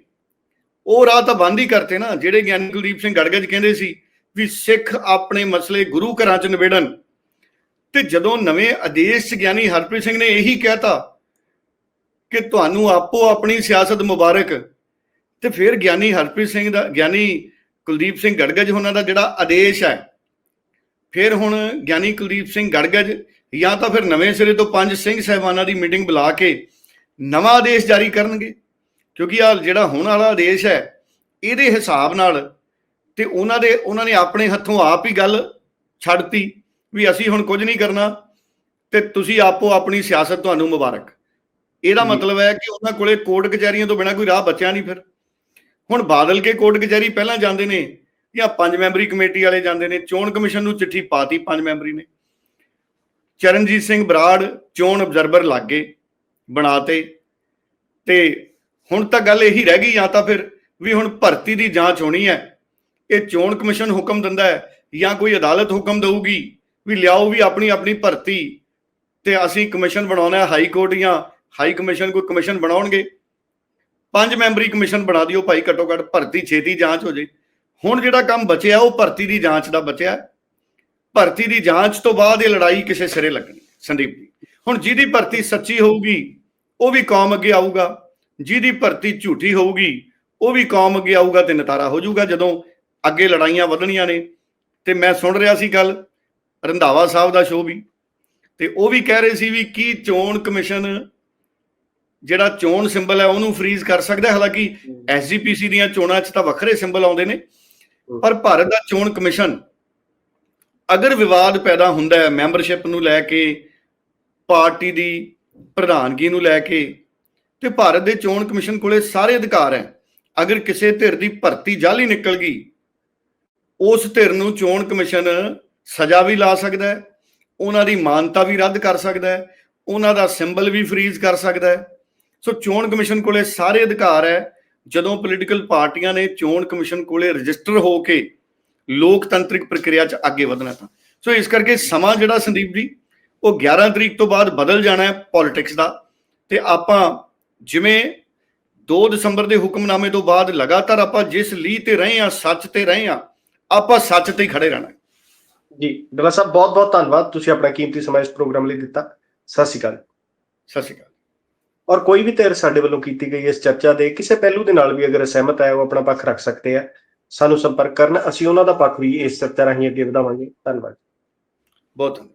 ਉਹ ਰਾਹ ਤਾਂ ਬੰਦ ਹੀ ਕਰਤੇ ਨਾ, ਜਿਹੜੇ ਗਿਆਨੀ ਕੁਲਦੀਪ ਸਿੰਘ ਗੜਗੜ ਕਹਿੰਦੇ ਸੀ ਵੀ ਸਿੱਖ ਆਪਣੇ ਮਸਲੇ ਗੁਰੂ ਘਰਾਂ 'ਚ ਨਿਬੇੜਨ। ਤੇ ਜਦੋਂ ਨਵੇਂ ਆਦੇਸ਼ 'ਚ ਗਿਆਨੀ ਹਰਪ੍ਰੀਤ ਸਿੰਘ ਨੇ ਇਹੀ ਕਹਿਤਾ ਕਿ ਤੁਹਾਨੂੰ ਆਪੋ ਆਪਣੀ ਸਿਆਸਤ ਮੁਬਾਰਕ, ਤੇ ਫਿਰ ਗਿਆਨੀ ਹਰਪ੍ਰੀਤ ਸਿੰਘ ਦਾ, ਗਿਆਨੀ ਕੁਲਦੀਪ ਸਿੰਘ ਗੜਗੜ ਉਹਨਾਂ ਦਾ ਜਿਹੜਾ ਆਦੇਸ਼ ਹੈ ਫਿਰ ਹੁਣ ਗਿਆਨੀ ਕੁਲਦੀਪ ਸਿੰਘ ਗੜਗੜ ਜਾਂ ਤਾਂ ਫਿਰ ਨਵੇਂ ਸਿਰੇ ਤੋਂ ਪੰਜ ਸਿੰਘ ਸਹਿਬਾਨਾਂ ਦੀ ਮੀਟਿੰਗ ਬੁਲਾ ਕੇ ਨਵਾਂ ਆਦੇਸ਼ ਜਾਰੀ ਕਰਨਗੇ ਕਿਉਂਕਿ ਆ ਜਿਹੜਾ ਹੁਣ ਵਾਲਾ ਆਦੇਸ਼ ਹੈ ਇਹਦੇ ਹਿਸਾਬ ਨਾਲ ਤੇ ਉਹਨਾਂ ਦੇ ਉਹਨਾਂ ਨੇ ਆਪਣੇ ਹੱਥੋਂ ਆਪ ਹੀ ਗੱਲ ਛੱਡਤੀ ਵੀ ਅਸੀਂ ਹੁਣ ਕੁਝ ਨਹੀਂ ਕਰਨਾ ਤੇ ਤੁਸੀਂ ਆਪੋ ਆਪਣੀ ਸਿਆਸਤ ਤੁਹਾਨੂੰ ਮੁਬਾਰਕ ਇਹਦਾ। ਮਤਲਬ ਹੈ ਕਿ ਉਹਨਾਂ ਕੋਲੇ ਕੋਰਟ ਕਚਹਿਰੀਆਂ ਤੋਂ ਬਿਨਾ ਕੋਈ ਰਾਹ ਬਚਿਆ ਨਹੀਂ ਫਿਰ ਹੁਣ ਬਾਦਲ ਕੇ ਕੋਰਟ ਕਚਹਿਰੀ ਪਹਿਲਾਂ ਜਾਂਦੇ ਨੇ ਜਾਂ ਪੰਜ ਮੈਂਬਰੀ ਕਮੇਟੀ ਵਾਲੇ ਜਾਂਦੇ ਨੇ, ਚੋਣ ਕਮਿਸ਼ਨ ਨੂੰ ਚਿੱਠੀ ਪਾਤੀ ਪੰਜ ਮੈਂਬਰੀ ਨੇ। ਚਰਨਜੀਤ ਸਿੰਘ ਬਰਾੜ ਚੋਣ ਅਬਜ਼ਰਵਰ ਲੱਗੇ ਬਣਾਤੇ। ਤੇ ਹੁਣ ਤਾਂ ਗੱਲ ਇਹੀ ਰਹਿ ਗਈ ਜਾਂ ਤਾਂ ਫਿਰ ਵੀ ਹੁਣ ਭਰਤੀ ਦੀ ਜਾਂਚ ਹੋਣੀ ਹੈ। ਇਹ ਚੋਣ ਕਮਿਸ਼ਨ ਹੁਕਮ ਦਿੰਦਾ ਹੈ ਜਾਂ ਕੋਈ ਅਦਾਲਤ ਹੁਕਮ ਦੇਊਗੀ ਵੀ ਲਿਆਓ ਵੀ ਆਪਣੀ ਆਪਣੀ ਭਰਤੀ ਤੇ ਅਸੀਂ ਕਮਿਸ਼ਨ ਬਣਾਉਣਾ ਹੈ, ਹਾਈ ਕੋਰਟ ਜਾਂ ਹਾਈ ਕਮਿਸ਼ਨ ਕੋਈ ਕਮਿਸ਼ਨ ਬਣਾਉਣਗੇ। ਪੰਜ ਮੈਂਬਰੀ ਕਮਿਸ਼ਨ ਬਣਾ ਦਿਓ ਭਾਈ, ਘੱਟੋ ਘੱਟ ਭਰਤੀ ਛੇਤੀ ਜਾਂਚ ਹੋ ਜੇ। ਹੁਣ ਜਿਹੜਾ ਕੰਮ ਬਚਿਆ, ਉਹ ਭਰਤੀ ਦੀ ਜਾਂਚ ਦਾ ਬਚਿਆ। ਭਰਤੀ ਦੀ ਜਾਂਚ ਤੋਂ ਬਾਅਦ ਇਹ ਲੜਾਈ ਕਿਸੇ ਸਿਰੇ ਲੱਗਣੀ, ਸੰਦੀਪ ਜੀ। ਹੁਣ ਜਿਹਦੀ ਭਰਤੀ ਸੱਚੀ ਹੋਊਗੀ, ਉਹ ਵੀ ਕੌਮ ਅੱਗੇ ਆਊਗਾ। ਜਿਹਦੀ ਭਰਤੀ ਝੂਠੀ ਹੋਊਗੀ, ਉਹ ਵੀ ਕੌਮ ਅੱਗੇ ਆਊਗਾ ਤੇ ਨਤਾਰਾ ਹੋ ਜਾਊਗਾ ਜਦੋਂ ਅੱਗੇ ਲੜਾਈਆਂ ਵਧਣੀਆਂ ਨੇ। ਤੇ ਮੈਂ ਸੁਣ ਰਿਹਾ ਸੀ ਗੱਲ ਰੰਧਾਵਾ ਸਾਹਿਬ ਦਾ ਸ਼ੋਅ ਵੀ। ਤੇ ਉਹ ਵੀ ਕਹਿ ਰਹੇ ਸੀ ਵੀ ਕੀ ਚੋਣ ਕਮਿਸ਼ਨ ਜਿਹੜਾ ਚੋਣ ਸਿੰਬਲ ਹੈ ਉਹਨੂੰ ਫਰੀਜ਼ ਕਰ ਸਕਦਾ ਹੈ ਹਾਲਾਂਕਿ ਐਸਜੀਪੀਸੀ ਦੀਆਂ ਚੋਣਾਂ 'ਚ ਤਾਂ ਵੱਖਰੇ ਸਿੰਬਲ ਆਉਂਦੇ ਨੇ। ਪਰ ਭਾਰਤ ਦਾ ਚੋਣ ਕਮਿਸ਼ਨ ਅਗਰ ਵਿਵਾਦ ਪੈਦਾ ਹੁੰਦਾ ਹੈ ਮੈਂਬਰਸ਼ਿਪ ਨੂੰ ਲੈ ਕੇ ਪਾਰਟੀ ਦੀ ਪ੍ਰਧਾਨਗੀ ਨੂੰ ਲੈ ਕੇ ਤੇ ਭਾਰਤ ਦੇ ਚੋਣ ਕਮਿਸ਼ਨ ਕੋਲੇ ਸਾਰੇ ਅਧਿਕਾਰ ਹੈ। ਅਗਰ ਕਿਸੇ ਧਿਰ ਦੀ ਭਰਤੀ ਜਾਲੀ ਨਿਕਲ ਗਈ ਉਸ ਧਿਰ ਨੂੰ ਚੋਣ ਕਮਿਸ਼ਨ ਸਜ਼ਾ ਵੀ ਲਾ ਸਕਦਾ ਹੈ ਉਹਨਾਂ ਦੀ ਮਾਨਤਾ ਵੀ ਰੱਦ ਕਰ ਸਕਦਾ ਹੈ ਉਹਨਾਂ ਦਾ ਸਿੰਬਲ ਵੀ ਫਰੀਜ਼ ਕਰ ਸਕਦਾ ਹੈ। ਸੋ ਚੋਣ ਕਮਿਸ਼ਨ ਕੋਲੇ ਸਾਰੇ ਅਧਿਕਾਰ ਹੈ। ਜਦੋਂ ਪੋਲੀਟੀਕਲ ਪਾਰਟੀਆਂ ਨੇ ਚੋਣ ਕਮਿਸ਼ਨ ਕੋਲੇ ਰਜਿਸਟਰ ਹੋ ਕੇ ਲੋਕਤੰਤਰਿਕ ਪ੍ਰਕਿਰਿਆ 'ਚ ਅੱਗੇ ਵਧਣਾ ਤਾਂ। ਸੋ ਇਸ ਕਰਕੇ ਸਮਾਂ ਜਿਹੜਾ ਸੰਦੀਪ ਜੀ ਉਹ 11 ਤਰੀਕ ਤੋਂ ਬਾਅਦ ਬਦਲ ਜਾਣਾ ਹੈ ਪੋਲਿਟਿਕਸ ਦਾ। ਤੇ ਆਪਾਂ ਜਿਵੇਂ 2 ਦਸੰਬਰ ਦੇ ਹੁਕਮਨਾਮੇ ਤੋਂ ਬਾਅਦ ਲਗਾਤਾਰ ਆਪਾਂ ਜਿਸ ਲੀ ਤੇ ਰਹੇ ਆ ਸੱਚ ਤੇ ਰਹੇ ਆ ਆਪਾਂ ਸੱਚ ਤੇ ਹੀ ਖੜੇ ਰਹਿਣਾ। ਜੀ ਡਾਕਟਰ ਸਾਹਿਬ ਬਹੁਤ ਬਹੁਤ ਧੰਨਵਾਦ। ਤੁਸੀਂ ਆਪਣਾ ਕੀਮਤੀ ਸਮਾਂ ਇਸ ਪ੍ਰੋਗਰਾਮ ਲਈ ਦਿੱਤਾ। ਸਤਿ ਸ਼੍ਰੀ ਅਕਾਲ। ਸਤਿ ਸ਼੍ਰੀ ਅਕਾਲ। ਔਰ ਕੋਈ ਵੀ ਧਿਰ ਸਾਡੇ ਵੱਲੋਂ ਕੀਤੀ ਗਈ ਇਸ ਚਰਚਾ ਦੇ ਕਿਸੇ ਪਹਿਲੂ ਦੇ ਨਾਲ ਵੀ ਅਗਰ ਸਹਿਮਤ ਹੈ, ਉਹ ਆਪਣਾ ਪੱਖ ਰੱਖ ਸਕਦੇ ਆ। ਸਾਨੂੰ ਸੰਪਰਕ ਕਰਨ, ਅਸੀਂ ਉਹਨਾਂ ਦਾ ਪੱਖ ਵੀ ਇਸ ਚਰਚਾ ਰਾਹੀਂ ਅੱਗੇ ਵਧਾਵਾਂਗੇ। ਧੰਨਵਾਦ ਬਹੁਤ ਧੰਨਵਾਦ।